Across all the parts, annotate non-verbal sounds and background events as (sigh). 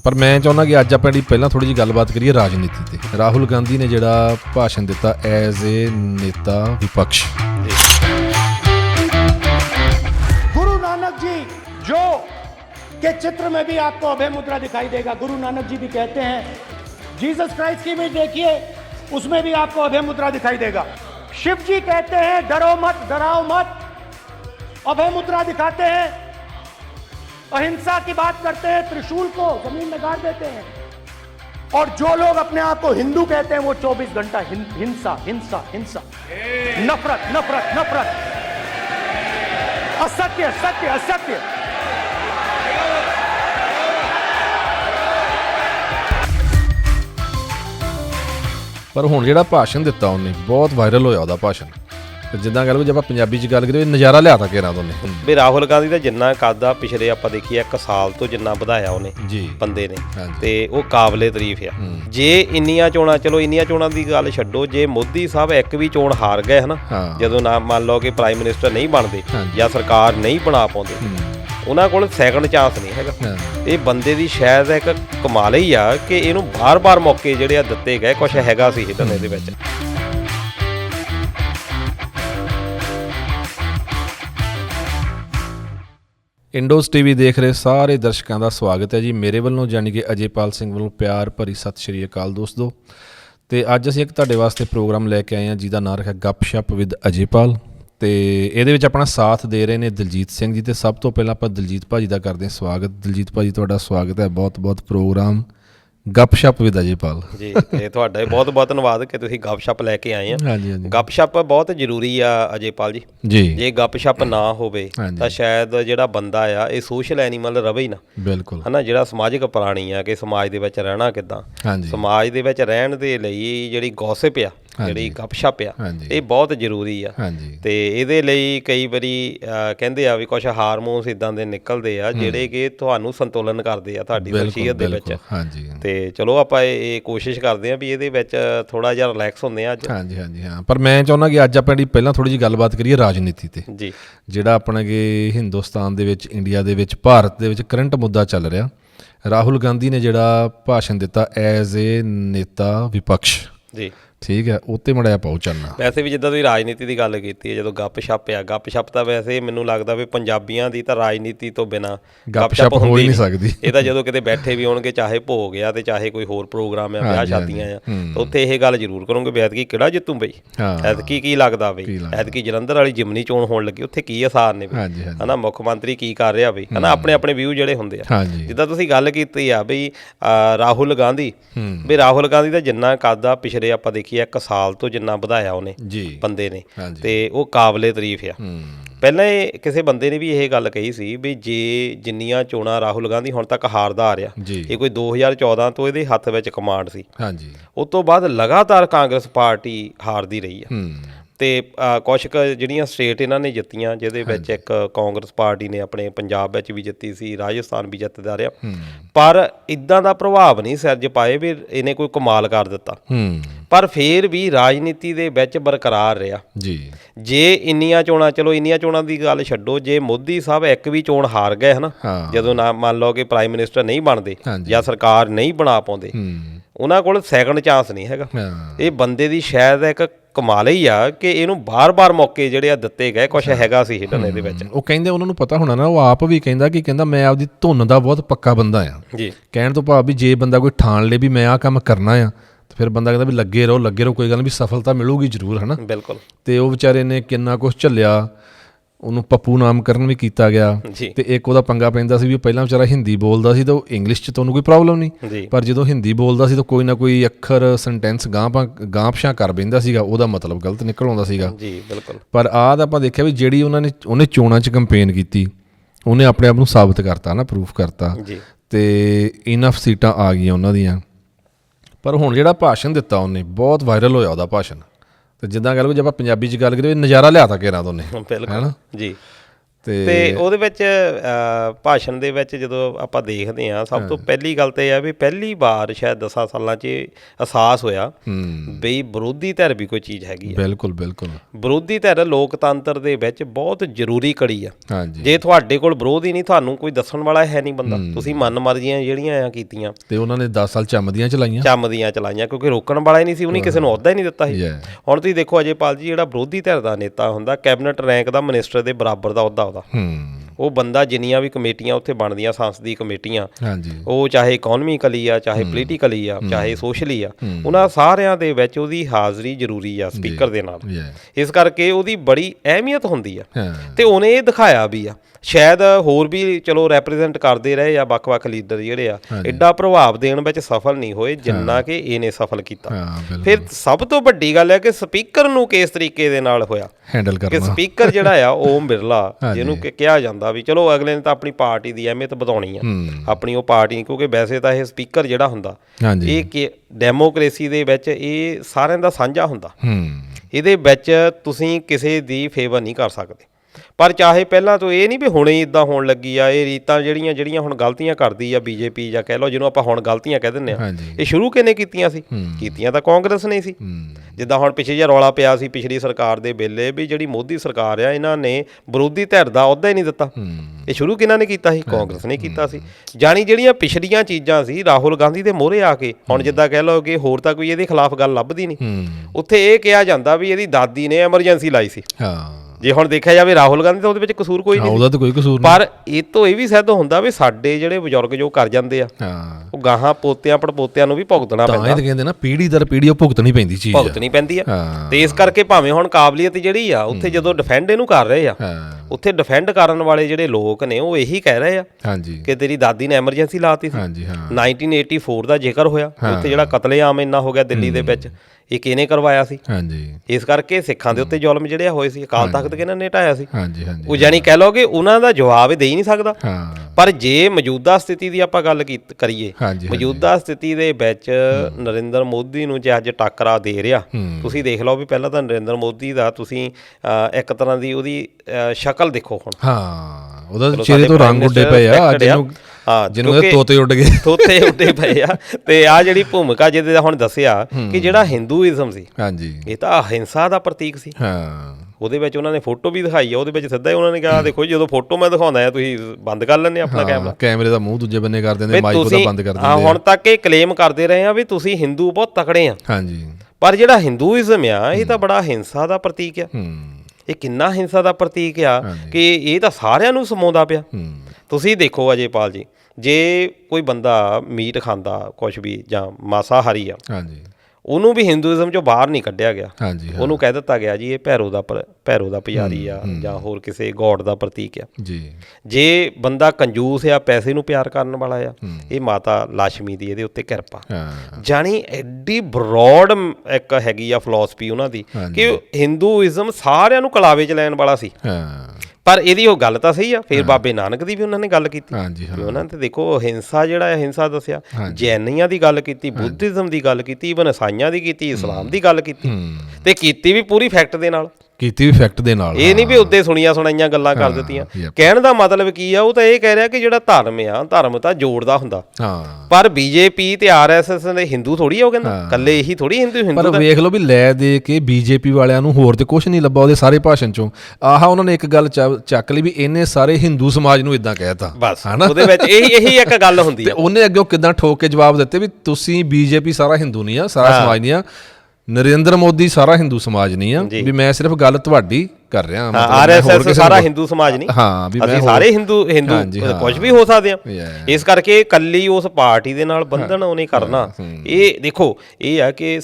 ਪਰ ਮੈਂ ਚਾਹੁੰਦਾ ਕਿ ਅੱਜ ਆਪਾਂ ਜਿਹੜੀ ਪਹਿਲਾਂ ਥੋੜੀ ਜਿਹੀ ਗੱਲਬਾਤ ਕਰੀਏ ਰਾਜਨੀਤੀ ਤੇ ਰਾਹੁਲ ਗਾਂਧੀ ਨੇ ਜਿਹੜਾ ਭਾਸ਼ਣ ਦਿੱਤਾ ਐਜ਼ ਏ ਨੇਤਾ ਵਿਪਕਸ਼ गुरु नानक जी जो के चित्र में भी आपको अभय मुद्रा दिखाई देगा गुरु नानक जी भी कहते हैं जीसस क्राइस्ट की इमेज देखिए उसमें भी आपको अभय मुद्रा दिखाई देगा शिव जी कहते हैं डरो मत डराओ मत अभय मुद्रा दिखाते हैं अहिंसा की बात करते हैं त्रिशूल को जमीन में गाड़ देते हैं और जो लोग अपने आप को हिंदू कहते हैं वो 24 घंटा हिं- हिंसा हिंसा हिंसा नफरत नफरत नफरत असत्य सत्य असत्य ਪਰ ਹੁਣ ਜਿਹੜਾ ਭਾਸ਼ਣ ਦਿੱਤਾ ਉਹਨੇ ਬਹੁਤ ਵਾਇਰਲ ਹੋਇਆ ਉਹਦਾ ਭਾਸ਼ਣ ਤੇ ਜਿੱਦਾਂ ਗੱਲ ਕਰੀਏ ਜੇ ਆਪਾਂ ਪੰਜਾਬੀ ਚ ਗੱਲ ਕਰੀਏ ਨਜ਼ਾਰਾ ਲਿਆਤਾ ਕੇਰਾ ਉਹਨੇ ਵੀ ਰਾਹੁਲ ਗਾਂਧੀ ਦਾ ਜਿੰਨਾ ਕੱਦਾ ਪਿਛਲੇ ਆਪਾਂ ਦੇਖੀਏ ਇੱਕ ਸਾਲ ਤੋਂ ਜਿੰਨਾ ਵਧਾਇਆ ਉਹਨੇ ਜੀ। ਬੰਦੇ ਨੇ। ਤੇ ਉਹ ਕਾਬਲੇ ਤਾਰੀਫ ਆ। ਜੇ ਇੰਨੀਆਂ ਚੋਣਾਂ ਚਲੋ ਇੰਨੀਆਂ ਚੋਣਾਂ ਦੀ ਗੱਲ ਛੱਡੋ ਜੇ ਮੋਦੀ ਸਾਹਿਬ ਇੱਕ ਵੀ ਚੋਣ ਹਾਰ ਗਏ ਹਨਾ। ਜਦੋਂ ਨਾ ਮੰਨ ਲਓ ਕਿ ਪ੍ਰਾਈਮ ਮਿਨਿਸਟਰ ਨਹੀਂ ਬਣਦੇ। ਜਾਂ ਸਰਕਾਰ ਨਹੀਂ ਬਣਾ ਪਾਉਂਦੇ ਉਹਨਾਂ ਕੋਲ ਸੈਕੰਡ ਚਾਂਸ ਨਹੀਂ ਹੈਗਾ। ਇਹ ਬੰਦੇ ਦੀ ਸ਼ਾਇਦ ਇੱਕ ਕਮਾਲ ਹੀ ਆ ਕਿ ਇਹਨੂੰ ਬਾਰ-ਬਾਰ ਮੌਕੇ ਜਿਹੜੇ ਆ ਦਿੱਤੇ ਗਏ ਕੁਝ ਹੈਗਾ ਸੀ ਇਹਦੇ ਵਿੱਚ। ਇੰਡੋਸ ਟੀਵੀ ਦੇਖ ਰਹੇ ਸਾਰੇ ਦਰਸ਼ਕਾਂ ਦਾ ਸਵਾਗਤ ਹੈ ਜੀ। ਮੇਰੇ ਵੱਲੋਂ ਯਾਨੀ ਕਿ ਅਜੇਪਾਲ ਸਿੰਘ ਵੱਲੋਂ ਪਿਆਰ ਭਰੀ ਸਤਿ ਸ਼੍ਰੀ ਅਕਾਲ ਦੋਸਤੋ। ਤੇ ਅੱਜ ਅਸੀਂ ਇੱਕ ਤੁਹਾਡੇ ਵਾਸਤੇ ਪ੍ਰੋਗਰਾਮ ਲੈ ਕੇ ਆਏ ਹਾਂ, ਜਿਹਦਾ ਨਾਮ ਰੱਖਿਆ ਗੱਪਸ਼ਪ ਵਿਦ ਅਜੇਪਾਲ। ਤੇ ਇਹਦੇ ਵਿੱਚ ਆਪਣਾ ਸਾਥ ਦੇ ਰਹੇ ਨੇ ਦਲਜੀਤ ਸਿੰਘ ਜੀ। ਤੇ ਸਭ ਤੋਂ ਪਹਿਲਾਂ ਆਪਾਂ ਦਲਜੀਤ ਭਾਜੀ ਦਾ ਕਰਦੇ ਹਾਂ ਸਵਾਗਤ। ਦਲਜੀਤ ਭਾਜੀ, ਤੁਹਾਡਾ ਸਵਾਗਤ ਹੈ। ਬਹੁਤ-ਬਹੁਤ ਪ੍ਰੋਗਰਾਮ ਗੱਪਸ਼ਪ ਵਿਦ ਅਜੇਪਾਲ ਜੀ ਤੇ ਤੁਹਾਡਾ ਵੀ ਬਹੁਤ-ਬਹੁਤ ਧੰਨਵਾਦ ਕਿ ਤੁਸੀਂ ਗੱਪਸ਼ਪ ਲੈ ਕੇ ਆਏ ਆ। ਹਾਂਜੀ ਹਾਂਜੀ। ਗੱਪਸ਼ਪ ਬਹੁਤ ਜ਼ਰੂਰੀ ਆ ਅਜੇਪਾਲ ਜੀ। ਜੀ। ਜੇ ਗੱਪਸ਼ਪ ਨਾ ਹੋਵੇ। ਤਾਂ ਸ਼ਾਇਦ ਜਿਹੜਾ ਬੰਦਾ ਆ ਇਹ ਸੋਸ਼ਲ ਐਨੀਮਲ ਰਵੇ ਹੀ ਨਾ। ਬਿਲਕੁਲ। ਹਨਾ ਜਿਹੜਾ ਸਮਾਜਿਕ ਪ੍ਰਾਣੀ ਆ ਕਿ ਸਮਾਜ ਦੇ ਵਿੱਚ ਰਹਿਣਾ ਕਿਦਾਂ। ਸਮਾਜ ਦੇ ਵਿੱਚ ਰਹਿਣ ਦੇ ਲਈ ਜਿਹੜੀ ਗੌਸਿਪ ਆ ਜਿਹੜੀ ਗੱਪਸ਼ਪ ਆ। ਇਹ ਬਹੁਤ ਜ਼ਰੂਰੀ ਆ। ਤੇ ਇਹਦੇ ਲਈ ਕਈ ਵਾਰੀ ਕਹਿੰਦੇ ਆ ਵੀ ਕੁਝ ਹਾਰਮੋਨਸ ਇਦਾਂ ਦੇ ਨਿਕਲਦੇ ਆ ਜਿਹੜੇ ਕਿ ਤੁਹਾਨੂੰ ਸੰਤੁਲਨ ਕਰਦੇ ਆ ਤੁਹਾਡੀ ਸ਼ਖਸੀਅਤ ਦੇ ਵਿੱਚ। ਹਾਂਜੀ। ਤੇ ਚਲੋ ਆਪਾਂ ਇਹ ਇਹ ਕੋਸ਼ਿਸ਼ ਕਰਦੇ ਆ ਵੀ ਇਹਦੇ ਵਿੱਚ ਥੋੜਾ ਜਿਹਾ ਰਿਲੈਕਸ ਹੁੰਦੇ ਆ ਅੱਜ। ਹਾਂਜੀ ਹਾਂਜੀ ਹਾਂ। ਪਰ ਮੈਂ ਚਾਹੁੰਦਾ ਕਿ ਅੱਜ ਆਪਾਂ ਜਿਹੜੀ ਪਹਿਲਾਂ ਥੋੜੀ ਜਿਹੀ ਗੱਲਬਾਤ ਕਰੀਏ ਰਾਜਨੀਤੀ ਤੇ। ਜੀ। ਜਿਹੜਾ ਆਪਣਾ ਕਿ ਹਿੰਦੁਸਤਾਨ ਦੇ ਵਿੱਚ ਇੰਡੀਆ ਦੇ ਵਿੱਚ ਭਾਰਤ ਦੇ ਵਿੱਚ ਕਰੰਟ ਮੁੱਦਾ ਚੱਲ ਰਿਹਾ। ਰਾਹੁਲ ਗਾਂਧੀ ਨੇ ਜਿਹੜਾ ਭਾਸ਼ਣ ਦਿੱਤਾ ਐਜ਼ ਏ ਨੇਤਾ ਵਿਪਕਸ਼। ਜੀ। ਠੀਕ ਹੈ ਉੱਤੇ ਮੜਿਆ ਪਾਉ ਚੱਲਣਾ ਵੈਸੇ ਵੀ ਜਿੱਦਾਂ ਤੁਸੀਂ ਰਾਜਨੀਤੀ ਦੀ ਗੱਲ ਕੀਤੀ ਹੈ ਜਦੋਂ ਗੱਪ-ਛਪ ਆ ਗੱਪ-ਛਪ ਤਾਂ ਵੈਸੇ ਮੈਨੂੰ ਲੱਗਦਾ ਵੀ ਪੰਜਾਬੀਆਂ ਦੀ ਤਾਂ ਰਾਜਨੀਤੀ ਤੋਂ ਬਿਨਾ ਗੱਪ-ਸ਼ੱਪ ਹੋ ਹੀ ਨਹੀਂ ਸਕਦੀ। ਇਹ ਤਾਂ ਜਦੋਂ ਕਿਤੇ ਬੈਠੇ ਵੀ ਹੋਣਗੇ ਚਾਹੇ ਭੋਗ ਆ ਤੇ ਚਾਹੇ ਕੋਈ ਹੋਰ ਪ੍ਰੋਗਰਾਮ ਆ ਵਿਆਹ ਸ਼ਾਦੀਆਂ ਆ ਤਾਂ ਉੱਥੇ ਇਹ ਗੱਲ ਜ਼ਰੂਰ ਕਰੋਗੇ ਵੀ ਐਤਕੀ ਕਿਹੜਾ ਜਿੱਤੂ ਬਈ। ਐਤਕੀ ਕੀ ਲੱਗਦਾ ਬਈ? ਐਤਕੀ ਜਲੰਧਰ ਵਾਲੀ ਜਿਮਨੀ ਚੋਣ ਹੋਣ ਲੱਗੀ ਉੱਥੇ ਕੀ ਅਸਾਰ ਨੇ ਬਈ? ਹਨਾ ਮੁੱਖ ਮੰਤਰੀ ਕੀ ਕਰ ਰਿਹਾ ਬਈ? ਹਨਾ ਆਪਣੇ ਆਪਣੇ ਵਿਊ ਜਿਹੜੇ ਹੁੰਦੇ ਆ। ਜਿੱਦਾਂ ਤੁਸੀਂ ਗੱਲ ਕੀਤੀ ਆ ਬਈ ਰਾਹੁਲ ਗਾਂਧੀ। ਵੀ ਰਾਹੁਲ ਗਾਂਧੀ ਦਾ ਜਿੰਨਾ ਕੱਦ ਆ ਪਿਛਲੇ ਆਪਾਂ ਦੇਖੀਏ ਇੱਕ ਸਾਲ ਤੋਂ ਜਿੰਨਾ ਵਧਾਇਆ ਉਹਨੇ ਬੰਦੇ ਨੇ। ਤੇ ਉਹ ਕਾਬਲੇ ਤਾਰੀਫ ਆ। ਪਹਿਲਾਂ ਇਹ ਕਿਸੇ ਬੰਦੇ ਨੇ ਵੀ ਇਹ ਗੱਲ ਕਹੀ ਸੀ ਵੀ ਜੇ ਜਿੰਨੀਆਂ ਚੋਣਾਂ ਰਾਹੁਲ ਗਾਂਧੀ ਹੁਣ ਤੱਕ ਹਾਰਦਾ ਆ ਰਿਹਾ ਇਹ ਕੋਈ 2014 ਤੋਂ ਇਹਦੇ ਹੱਥ ਵਿੱਚ ਕਮਾਂਡ ਸੀ। ਹਾਂਜੀ। ਉਸ ਤੋਂ ਬਾਅਦ ਲਗਾਤਾਰ ਕਾਂਗਰਸ ਪਾਰਟੀ ਹਾਰਦੀ ਰਹੀ ਆ। ਹੂੰ। ਤੇ ਅ, ਕੁਛ ਕੁ ਜਿਹੜੀਆਂ ਸਟੇਟ ਇਹਨਾਂ ਨੇ ਜਿੱਤੀਆਂ ਜਿਹਦੇ ਵਿੱਚ ਇੱਕ ਕਾਂਗਰਸ ਪਾਰਟੀ ਨੇ ਆਪਣੇ ਪੰਜਾਬ ਵਿੱਚ ਵੀ ਜਿੱਤੀ ਸੀ ਰਾਜਸਥਾਨ ਵੀ ਜਿੱਤਦਾ ਰਿਹਾ। ਪਰ ਇਦਾਂ ਦਾ ਪ੍ਰਭਾਵ ਨਹੀਂ ਸਿਰਜ ਪਾਏ ਵੀ ਇਹਨੇ ਕੋਈ ਕਮਾਲ ਕਰ ਦਿੱਤਾ। ਪਰ ਫੇਰ ਵੀ ਰਾਜਨੀਤੀ ਦੇ ਵਿੱਚ ਬਰਕਰਾਰ ਰਿਹਾ। ਜੀ। ਜੇ ਇੰਨੀਆਂ ਚੋਣਾਂ ਚਲੋ ਇੰਨੀਆਂ ਚੋਣਾਂ ਦੀ ਗੱਲ ਛੱਡੋ ਜੇ ਮੋਦੀ ਸਾਹਿਬ ਇੱਕ ਵੀ ਚੋਣ ਹਾਰ ਗਏ ਹਨਾ। ਜਦੋਂ ਨਾ ਮੰਨ ਲਓ ਕਿ ਪ੍ਰਾਈਮ ਮਿਨਿਸਟਰ ਨਹੀਂ ਬਣਦੇ। ਜਾਂ ਸਰਕਾਰ ਨਹੀਂ ਬਣਾ ਪਾਉਂਦੇ ਉਹਨਾਂ ਕੋਲ ਸੈਕੰਡ ਚਾਂਸ ਨਹੀਂ ਹੈਗਾ। ਇਹ ਬੰਦੇ ਦੀ ਸ਼ਾਇਦ ਇੱਕ ਕਮਾਲ ਹੀ ਆ ਕਿ ਇਹਨੂੰ ਬਾਰ-ਬਾਰ ਮੌਕੇ ਜਿਹੜੇ ਆ ਦਿੱਤੇ ਗਏ ਕੁਝ ਹੈਗਾ ਸੀ ਹਿੱਡਨ ਇਹਦੇ ਵਿੱਚ। ਉਹ ਕਹਿੰਦੇ ਉਹਨਾਂ ਨੂੰ ਪਤਾ ਹੋਣਾ ਨਾ ਉਹ ਆਪ ਵੀ ਕਹਿੰਦਾ ਕਿ ਕਹਿੰਦਾ ਮੈਂ ਆਪਦੀ ਧੁਨ ਦਾ ਬਹੁਤ ਪੱਕਾ ਬੰਦਾ ਆ। ਜੀ। ਕਹਿਣ ਤੋਂ ਭਾਵ ਵੀ ਜੇ ਬੰਦਾ ਕੋਈ ਠਾਣ ਲੇ ਵੀ ਮੈਂ ਆਹ ਕੰਮ ਕਰਨਾ ਆ ਤੇ ਫਿਰ ਬੰਦਾ ਕਹਿੰਦਾ ਵੀ ਲੱਗੇ ਰਹੋ ਲੱਗੇ ਰਹੋ ਕੋਈ ਗੱਲ ਨਹੀਂ ਵੀ ਸਫਲਤਾ ਮਿਲੂਗੀ ਜ਼ਰੂਰ ਹਨਾ? ਬਿਲਕੁਲ। ਤੇ ਉਹ ਵਿਚਾਰੇ ਨੇ ਕਿੰਨਾ ਕੁਝ ਝੱਲਿਆ। ਉਹਨੂੰ ਪੱਪੂ ਨਾਮਕਰਨ ਵੀ ਕੀਤਾ ਗਿਆ। ਤੇ ਇੱਕ ਉਹਦਾ ਪੰਗਾ ਪੈਂਦਾ ਸੀ ਵੀ ਪਹਿਲਾਂ ਵਿਚਾਰਾ ਹਿੰਦੀ ਬੋਲਦਾ ਸੀ ਤਾਂ ਉਹ ਇੰਗਲਿਸ਼ 'ਚ ਤਾਂ ਉਹਨੂੰ ਕੋਈ ਪ੍ਰੋਬਲਮ ਨਹੀਂ। ਪਰ ਜਦੋਂ ਹਿੰਦੀ ਬੋਲਦਾ ਸੀ ਤਾਂ ਕੋਈ ਨਾ ਕੋਈ ਅੱਖਰ ਸੈਂਟੈਂਸ ਗਾਂਪਾਂ ਗਾਂਪਸ਼ਾਂ ਕਰ ਬੈਂਦਾ ਸੀਗਾ। ਉਹਦਾ ਮਤਲਬ ਗਲਤ ਨਿਕਲ ਆਉਂਦਾ ਸੀਗਾ। ਜੀ ਬਿਲਕੁਲ। ਪਰ ਆਹ ਤਾਂ ਆਪਾਂ ਦੇਖਿਆ ਵੀ ਜਿਹੜੀ ਉਹਨਾਂ ਨੇ ਉਹਨੇ ਚੋਣਾਂ 'ਚ ਕੰਪੇਨ ਕੀਤੀ। ਉਹਨੇ ਆਪਣੇ ਆਪ ਨੂੰ ਸਾਬਤ ਕਰਤਾ ਨਾ ਪ੍ਰੂਫ ਕਰਤਾ। ਜੀ। ਤੇ ਇਨਫ ਸੀਟਾਂ ਆ ਗਈਆਂ ਉਹਨਾਂ ਦੀਆਂ। ਪਰ ਹੁਣ ਜਿਹੜਾ ਭਾਸ਼ਣ ਦਿੱਤਾ ਉਹਨੇ ਬਹੁਤ ਵਾਇਰਲ ਹੋਇਆ ਉਹਦਾ ਭਾਸ਼ਣ। ਤੇ ਜਿੱਦਾਂ ਗੱਲ ਕਰੀਏ ਜੇ ਆਪਾਂ ਪੰਜਾਬੀ 'ਚ ਗੱਲ ਕਰੀਏ ਨਜ਼ਾਰਾ ਲਿਆਤਾ ਕੇਰਾਂ ਉਹਨੇ ਬਿਲਕੁਲ ਜੀ। ਤੇ- ਤੇ ਉਹਦੇ ਵਿੱਚ ਭਾਸ਼ਣ ਦੇ ਵਿੱਚ ਜਦੋਂ ਆਪਾਂ ਦੇਖਦੇ ਆ ਸਭ ਤੋਂ ਪਹਿਲੀ ਗੱਲ ਤੇ ਇਹ ਆ ਵੀ ਪਹਿਲੀ ਵਾਰ ਸ਼ਾਇਦ 10 ਸਾਲਾਂ 'ਚ ਅਹਿਸਾਸ ਹੋਇਆ ਬਈ ਵਿਰੋਧੀ ਧਿਰ ਵੀ ਕੋਈ ਚੀਜ਼ ਹੈਗੀ ਆ। ਬਿਲਕੁਲ ਬਿਲਕੁਲ। ਵਿਰੋਧੀ ਧਿਰ ਲੋਕਤੰਤਰ ਦੇ ਵਿੱਚ ਬਹੁਤ ਜ਼ਰੂਰੀ ਕੜੀ ਆ। ਜੇ ਤੁਹਾਡੇ ਕੋਲ ਵਿਰੋਧ ਹੀ ਨਹੀਂ ਤੁਹਾਨੂੰ ਕੋਈ ਦੱਸਣ ਵਾਲਾ ਹੈ ਨਹੀਂ ਬੰਦਾ। ਤੁਸੀਂ ਮਨ ਮਰਜ਼ੀਆਂ ਜਿਹੜੀਆਂ ਆ ਕੀਤੀਆਂ। ਤੇ ਉਹਨਾਂ ਨੇ 10 ਸਾਲ ਚੰਮਦੀਆਂ ਚਲਾਈਆਂ। ਚੰਮਦੀਆਂ ਚਲਾਈਆਂ ਕਿਉਂਕਿ ਰੋਕਣ ਵਾਲਾ ਹੀ ਨਹੀਂ ਸੀ ਉਹਨੇ ਕਿਸੇ ਨੂੰ ਅਹੁਦਾ ਹੀ ਨਹੀਂ ਦਿੱਤਾ ਸੀ. ਹੁਣ ਤੁਸੀਂ ਦੇਖੋ ਅਜੇਪਾਲ ਜੀ ਜਿਹੜਾ ਵਿਰੋਧੀ ਧਿਰ ਦਾ ਨੇਤਾ ਹੁੰਦਾ ਕੈਬਨਿਟ ਰੈਂਕ ਦਾ ਮਿਨਿਸਟਰ ਦੇ ਬਰਾਬਰ ਦਾ ਅਹੁਦਾ ਉਹਦਾ ਹੂੰ। ਉਹ ਬੰਦਾ ਜਿੰਨੀਆਂ ਵੀ ਕਮੇਟੀਆਂ ਉੱਥੇ ਬਣਦੀਆਂ ਸੰਸਦੀ ਕਮੇਟੀਆਂ ਹਾਂਜੀ। ਉਹ ਚਾਹੇ ਇਕਨੋਮਿਕਲੀ ਆ ਚਾਹੇ ਪੋਲੀਟੀਕਲੀ ਆ ਚਾਹੇ ਸੋਸ਼ਲੀ ਆ ਉਹਨਾਂ ਸਾਰਿਆਂ ਦੇ ਵਿੱਚ ਉਹਦੀ ਹਾਜ਼ਰੀ ਜ਼ਰੂਰੀ ਆ ਸਪੀਕਰ ਦੇ ਨਾਲ। ਇਸ ਕਰਕੇ ਉਹਦੀ ਬੜੀ ਅਹਿਮੀਅਤ ਹੁੰਦੀ ਆ। ਤੇ ਉਹਨੇ ਇਹ ਦਿਖਾਇਆ ਵੀ ਆ ਸ਼ਾਇਦ ਹੋਰ ਵੀ ਚਲੋ ਰੈਪਰੈਜ਼ੈਂਟ ਕਰਦੇ ਰਹੇ ਆ ਵੱਖ-ਵੱਖ ਲੀਡਰ ਜਿਹੜੇ ਆ ਐਡਾ ਪ੍ਰਭਾਵ ਦੇਣ ਵਿੱਚ ਸਫਲ ਨਹੀਂ ਹੋਏ ਜਿੰਨਾ ਕਿ ਇਹਨੇ ਸਫਲ ਕੀਤਾ। ਫਿਰ ਸਭ ਤੋਂ ਵੱਡੀ ਗੱਲ ਹੈ ਕਿ ਸਪੀਕਰ ਨੂੰ ਕਿਸ ਤਰੀਕੇ ਦੇ ਨਾਲ ਹੋਇਆ? ਹੈਂਡਲ ਕਿ ਕਰਨਾ। ਸਪੀਕਰ ਜਿਹੜਾ ਆ ਓਮ ਬਿਰਲਾ। ਜਿਹਨੂੰ ਕਿ ਕਿਹਾ ਜਾਂਦਾ ਵੀ ਚਲੋ ਅਗਲੇ ਨੇ ਤਾਂ ਆਪਣੀ ਪਾਰਟੀ ਦੀ ਅਹਿਮੀਅਤ ਵਧਾਉਣੀ ਆ। ਆਪਣੀ ਉਹ ਪਾਰਟੀ ਕਿਉਂਕਿ ਵੈਸੇ ਤਾਂ ਇਹ ਸਪੀਕਰ ਜਿਹੜਾ ਹੁੰਦਾ ਇਹ ਕਿ ਡੈਮੋਕ੍ਰੇਸੀ ਦੇ ਵਿੱਚ ਇਹ ਸਾਰਿਆਂ ਦਾ ਸਾਂਝਾ ਹੁੰਦਾ। ਹੂੰ। ਇਹਦੇ ਵਿੱਚ ਤੁਸੀਂ ਕਿਸੇ ਦੀ ਫੇਵਰ ਨਹੀਂ ਕਰ ਸਕਦੇ। ਪਰ ਚਾਹੇ ਪਹਿਲਾਂ ਤੋਂ ਇਹ ਨਹੀਂ ਵੀ ਹੁਣੇ ਹੀ ਇਦਾਂ ਹੋਣ ਲੱਗੀ ਆ ਇਹ ਰੀਤਾਂ ਜਿਹੜੀਆਂ ਜਿਹੜੀਆਂ ਹੁਣ ਗਲਤੀਆਂ ਕਰਦੀ ਆ ਬੀਜੇਪੀ ਜਾਂ ਕਹਿ ਲਓ ਜਿਹਨੂੰ ਆਪਾਂ ਹੁਣ ਗਲਤੀਆਂ ਕਹਿ ਦਿੰਦੇ ਆ ਇਹ ਸ਼ੁਰੂ ਕਿਨੇ ਕੀਤੀਆਂ ਸੀ? ਕੀਤੀਆਂ ਤਾਂ ਕਾਂਗਰਸ ਨੇ ਸੀ। ਜਿੱਦਾਂ ਹੁਣ ਪਿਛੇ ਜਿਹਾ ਰੌਲਾ ਪਿਆ ਸੀ ਪਿਛਲੀ ਸਰਕਾਰ ਦੇ ਵੇਲੇ ਵੀ ਜਿਹੜੀ ਮੋਦੀ ਸਰਕਾਰ ਆ ਇਹਨਾਂ ਨੇ ਵਿਰੋਧੀ ਧਿਰ ਦਾ ਅਹੁਦਾ ਹੀ ਨਹੀਂ ਦਿੱਤਾ। ਇਹ ਸ਼ੁਰੂ ਕਿਹਨਾਂ ਨੇ ਕੀਤਾ ਸੀ? ਕਾਂਗਰਸ ਨੇ ਕੀਤਾ ਸੀ। ਜਾਣੀ ਜਿਹੜੀਆਂ ਪਿਛਲੀਆਂ ਚੀਜ਼ਾਂ ਸੀ ਰਾਹੁਲ ਗਾਂਧੀ ਦੇ ਮੋਹਰੇ ਆ ਕੇ ਹੁਣ ਜਿੱਦਾਂ ਕਹਿ ਲਓ ਕਿ ਹੋਰ ਤਾਂ ਕੋਈ ਇਹਦੇ ਖਿਲਾਫ ਗੱਲ ਲੱਭਦੀ ਨਹੀਂ। ਉੱਥੇ ਇਹ ਕਿਹਾ ਜਾਂਦਾ ਵੀ ਇਹਦੀ ਦਾਦੀ ਨੇ ਐਮਰਜੈਂਸੀ ਲਾਈ ਸੀ। ਹਾਂ। ਜੇ ਹੁਣ ਦੇਖਿਆ ਜਾਵੇ ਰਾਹੁਲ ਗਾਂਧੀ ਤਾਂ ਉਹਦੇ ਵਿੱਚ ਕਸੂਰ ਕੋਈ ਨਹੀਂ ਉਹਦਾ ਤਾਂ ਕੋਈ ਕਸੂਰ ਨਹੀਂ। ਪਰ ਇਹ ਤੋਂ ਇਹ ਵੀ ਸਿੱਧ ਹੁੰਦਾ ਵੀ ਸਾਡੇ ਜਿਹੜੇ ਬਜ਼ੁਰਗ ਜੋ ਕਰ ਜਾਂਦੇ ਆ ਹਾਂ। ਉਹ ਗਾਹਾਂ ਪੋਤਿਆਂ ਪੜਪੋਤਿਆਂ ਨੂੰ ਵੀ ਭੁਗਤਣਾ ਤਾਂ ਪੈਂਦਾ। ਇਹ ਤਾਂ ਕਹਿੰਦੇ ਨਾ ਪੀੜੀ ਦਰ ਪੀੜੀ ਉਹ ਭੁਗਤਣੀ ਪੈਂਦੀ ਚੀਜ਼ ਆ। ਭੁਗਤਣੀ ਪੈਂਦੀ ਆ। ਹਾਂ। ਤੇ ਇਸ ਕਰਕੇ ਭਾਵੇਂ ਹੁਣ ਕਾਬਲੀਅਤ ਜਿਹੜੀ ਆ ਉੱਥੇ ਜਦੋਂ ਡਿਫੈਂਡ ਇਹਨੂੰ ਕਰ ਰਹੇ ਆ ਹਾਂ। ਉੱਥੇ ਡਿਫੈਂਡ ਕਰਨ ਵਾਲੇ ਜਿਹੜੇ ਲੋਕ ਨੇ ਉਹ ਇਹੀ ਕਹਿ ਰਹੇ ਆ ਹਾਂਜੀ। ਕਿ ਤੇਰੀ ਦਾਦੀ ਨੇ ਐਮਰਜੈਂਸੀ ਲਾਤੀ ਸੀ। ਹਾਂਜੀ ਹਾਂ। 1984 ਦਾ ਜ਼ਿਕਰ ਹੋਇਆ ਉੱਥੇ ਜਿਹੜਾ ਕਤਲੇਆਮ ਇੰਨਾ ਹੋ ਗਿਆ ਦਿੱਲੀ ਦੇ ਵਿੱਚ ਇਹ ਕਿਹਨੇ ਕਰਵਾਇਆ ਸੀ? ਹਾਂਜੀ। ਇਸ ਕਰਕੇ ਸਿੱਖਾਂ ਦੇ ਉੱਤੇ ਜ਼ੁਲਮ ਜਿਹੜੇ ਹੋਏ ਸੀ। ਅਕਾਲ ਤਖਤ ਕਿਹਨਾਂ ਨੇ ਢਾਇਆ ਸੀ। ਹਾਂਜੀ ਹਾਂਜੀ ਉਹ ਜਾਨੀ ਕਹਿ ਲਓ ਕਿ ਉਹਨਾਂ ਦਾ ਜਵਾਬ ਦੇ ਹੀ ਨਹੀਂ ਸਕਦਾ। ਹਾਂ। ਪਰ ਜੇ ਮੌਜੂਦਾ ਸਥਿਤੀ ਦੀ ਆਪਾਂ ਗੱਲ ਕਰੀਏ ਮੌਜੂਦਾ ਸਥਿਤੀ ਦੇ ਵਿੱਚ ਨਰਿੰਦਰ ਮੋਦੀ ਨੂੰ ਜੇ ਅੱਜ ਟੱਕਰਾ ਦੇ ਰਿਹਾ। ਤੁਸੀਂ ਦੇਖ ਲਓ ਵੀ ਪਹਿਲਾਂ ਤਾਂ ਨਰਿੰਦਰ ਮੋਦੀ ਦਾ ਤੁਸੀਂ ਇੱਕ ਤਰ੍ਹਾਂ ਦੀ ਉਹਦੀ ਸ਼ਕਲ ਦੇਖੋ ਹੁਣ। ਹਾਂ ਉਹਦਾ ਚਿਹਰੇ ਤੋਂ ਰੰਗ ਉੱਡੇ ਪਏ ਆ ਜਿਹਨੂੰ ਹਾਂ, ਜਿਹਨੂੰ ਇਹ ਤੋਤੇ ਉੱਡ ਗਏ। ਤੋਤੇ ਉੱਡੇ ਪਏ ਆ। ਤੇ ਆ ਜਿਹੜੀ ਭੂਮਿਕਾ ਜਿਹਦੇ ਦਾ ਹੁਣ ਦੱਸਿਆ ਕਿ ਜਿਹੜਾ ਹਿੰਦੂਇਜ਼ਮ ਸੀ ਹਾਂਜੀ। ਇਹ ਤਾਂ ਅਹਿੰਸਾ ਦਾ ਪ੍ਰਤੀਕ ਸੀ। ਹਾਂ। ਉਹਦੇ ਵਿੱਚ ਉਹਨਾਂ ਨੇ ਫੋਟੋ ਵੀ ਦਿਖਾਈ ਆ ਉਹਦੇ ਵਿੱਚ ਸਿੱਧਾ ਹੀ ਉਹਨਾਂ ਨੇ ਕਿਹਾ ਦੇਖੋ ਜਦੋਂ ਫੋਟੋ ਮੈਂ ਦਿਖਾਉਂਦਾ ਆ ਤੁਸੀਂ ਬੰਦ ਕਰ ਲੈਂਦੇ ਆਪਣਾ ਕੈਮਰਾ। ਕੈਮਰੇ ਦਾ ਮੂੰਹ ਦੂਜੇ ਬੰਨੇ ਕਰ ਦਿੰਦੇ ਮਾਈਕ ਉਹਦਾ ਬੰਦ ਕਰ ਹਾਂ ਦਿੰਦੇ ਹੁਣ ਤੱਕ ਇਹ ਕਲੇਮ ਕਰਦੇ ਰਹੇ ਆ ਵੀ ਤੁਸੀਂ ਹਿੰਦੂ ਬਹੁਤ ਤਕੜੇ ਆ। ਹਾਂਜੀ। ਪਰ ਜਿਹੜਾ ਹਿੰਦੂਇਜ਼ਮ ਆ ਇਹ ਤਾਂ ਬੜਾ ਹਿੰਸਾ ਦਾ ਪ੍ਰਤੀਕ ਆ। ਹੂੰ। ਇਹ ਕਿੰਨਾ ਹਿੰਸਾ ਦਾ ਪ੍ਰਤੀਕ ਆ। ਕਿ ਇਹ ਤਾਂ ਸਾਰਿਆਂ ਨੂੰ ਸਮਾਉਂਦਾ ਪਿਆ। ਹੂੰ। ਤੁਸੀਂ ਦੇਖੋ ਅਜੇਪਾਲ ਜੀ ਜੇ ਕੋਈ ਬੰਦਾ ਮੀਟ ਖਾਂਦਾ ਕੁਝ ਵੀ ਜਾਂ ਮਾਸਾਹਾਰੀ ਆ ਹਾਂਜੀ। ਉਹਨੂੰ ਵੀ ਹਿੰਦੂਇਜ਼ਮ ਚੋਂ ਬਾਹਰ ਨਹੀਂ ਕੱਢਿਆ ਗਿਆ। ਹਾਂਜੀ ਉਹਨੂੰ ਕਹਿ ਦਿੱਤਾ ਗਿਆ ਜੀ ਇਹ ਭੈਰੋ ਦਾ ਭੈਰੋ ਦਾ ਪੁਜਾਰੀ ਆ ਜਾਂ ਹੋਰ ਕਿਸੇ ਗੋਡ ਦਾ ਪ੍ਰਤੀਕ ਆ। ਜੀ। ਜੇ ਬੰਦਾ ਕੰਜੂਸ ਆ ਪੈਸੇ ਨੂੰ ਪਿਆਰ ਕਰਨ ਵਾਲਾ ਆ ਇਹ ਮਾਤਾ ਲਾਸ਼ਮੀ ਦੀ ਇਹਦੇ ਉੱਤੇ ਕਿਰਪਾ। ਹਾਂ। ਜਾਣੀ ਐਡੀ ਬਰੋਡ ਇੱਕ ਹੈਗੀ ਆ ਫਿਲਾਸਫੀ ਉਹਨਾਂ ਦੀ। ਕਿ ਹਿੰਦੂਇਜ਼ਮ ਸਾਰਿਆਂ ਨੂੰ ਕਲਾਵੇ ਚ ਲੈਣ ਵਾਲਾ ਸੀ। ਹਾਂ। ਪਰ ਇਹਦੀ ਉਹ ਗੱਲ ਤਾਂ ਸਹੀ ਆ ਫਿਰ ਬਾਬੇ ਨਾਨਕ ਦੀ ਵੀ ਉਹਨਾਂ ਨੇ ਗੱਲ ਕੀਤੀ। ਹਾਂਜੀ ਹਾਂ। ਉਹਨਾਂ ਨੇ ਤੇ ਦੇਖੋ ਹਿੰਸਾ ਜਿਹੜਾ ਹੈ ਹਿੰਸਾ ਦੱਸਿਆ। ਜੈਨੀਆਂ ਦੀ ਗੱਲ ਕੀਤੀ ਬੁੱਧਿਜ਼ਮ ਦੀ ਗੱਲ ਕੀਤੀ ਇਵਨ ਇਸਾਈਆਂ ਦੀ ਕੀਤੀ ਇਸਲਾਮ ਦੀ ਗੱਲ ਕੀਤੀ। ਤੇ ਕੀਤੀ ਵੀ ਪੂਰੀ ਫੈਕਟ ਦੇ ਨਾਲ। ਕੀਤੀ ਵੀ ਫੈਕਟ ਦੇ ਨਾਲ। ਇਹ ਨਹੀਂ ਵੀ ਉੱਦੇ ਸੁਣੀਆਂ ਸੁਣਾਈਆਂ ਗੱਲਾਂ ਕਰ ਦਿੱਤੀਆਂ. ਕਹਿਣ ਦਾ ਮਤਲਬ ਕੀ ਆ ਉਹ ਤਾਂ ਇਹ ਕਹਿ ਰਿਹਾ ਕਿ ਜਿਹੜਾ ਧਰਮ ਆ ਧਰਮ ਤਾਂ ਜੋੜਦਾ ਹੁੰਦਾ। ਹਾਂ। ਪਰ ਬੀਜੇਪੀ ਤੇ ਆਰਐਸਐਸ ਦੇ ਹਿੰਦੂ ਥੋੜੀ ਆ ਉਹ ਕਹਿੰਦਾ। ਕੱਲੇ ਇਹੀ ਥੋੜੀ ਹਿੰਦੂ ਪਰ ਹਿੰਦੂ ਦਾ ਵੇਖ ਲਓ ਵੀ ਲੈ ਦੇ ਕੇ ਬੀਜੇਪੀ ਵਾਲਿਆਂ ਨੂੰ ਹੋਰ ਤੇ ਕੁਝ ਨਹੀਂ ਲੱਭਾ ਉਹਦੇ ਸਾਰੇ ਭਾਸ਼ਣ ਚੋਂ। ਆਹ ਉਹਨਾਂ ਨੇ ਇੱਕ ਗੱਲ ਚੱਕ ਲਈ ਵੀ ਇਹਨੇ ਸਾਰੇ ਹਿੰਦੂ ਸਮਾਜ ਨੂੰ ਇਦਾਂ ਕਹਿਤਾ। ਬਸ ਹਨਾ? ਉਹਦੇ ਵਿੱਚ ਇਹੀ ਇਹੀ ਇੱਕ ਗੱਲ ਹੁੰਦੀ ਤੇ ਆ। ਉਹਨੇ ਅੱਗੇ ਕਿਦਾਂ ਠੋਕ ਕੇ ਜਵਾਬ ਦਿੱਤੇ ਵੀ ਤੁਸੀਂ ਬੀਜੇਪੀ ਸਾਰਾ ਹਿੰਦੂ ਨਹੀਂ ਆ ਸਾਰਾ ਸਮਾਜ ਨਹੀਂ ਆ। ਨਰਿੰਦਰ ਮੋਦੀ ਸਾਰਾ ਹਿੰਦੂ ਸਮਾਜ ਨਹੀਂ ਆ ਵੀ ਮੈਂ ਸਿਰਫ ਗੱਲ ਤੁਹਾਡੀ ਕਰ ਰਿਹਾ ਹੋਰ ਆਰਐਸਐਸ ਸਾਰਾ ਹਿੰਦੂ ਸਮਾਜ ਨਹੀਂ। ਹਾਂ ਵੀ ਮੈਂ ਅਸੀਂ ਸਾਰੇ ਹਿੰਦੂ ਹਿੰਦੂ ਹਾਂ। ਕੁਝ ਵੀ ਹੋ ਸਕਦੇ ਆ. ਇਸ ਕਰਕੇ ਕੱਲੀ ਉਸ ਪਾਰਟੀ ਦੇ ਨਾਲ ਬੰਧਨ ਉਹਨੇ ਕਰਨਾ। ਇਹ ਦੇਖੋ ਇਹ ਆ ਕਿ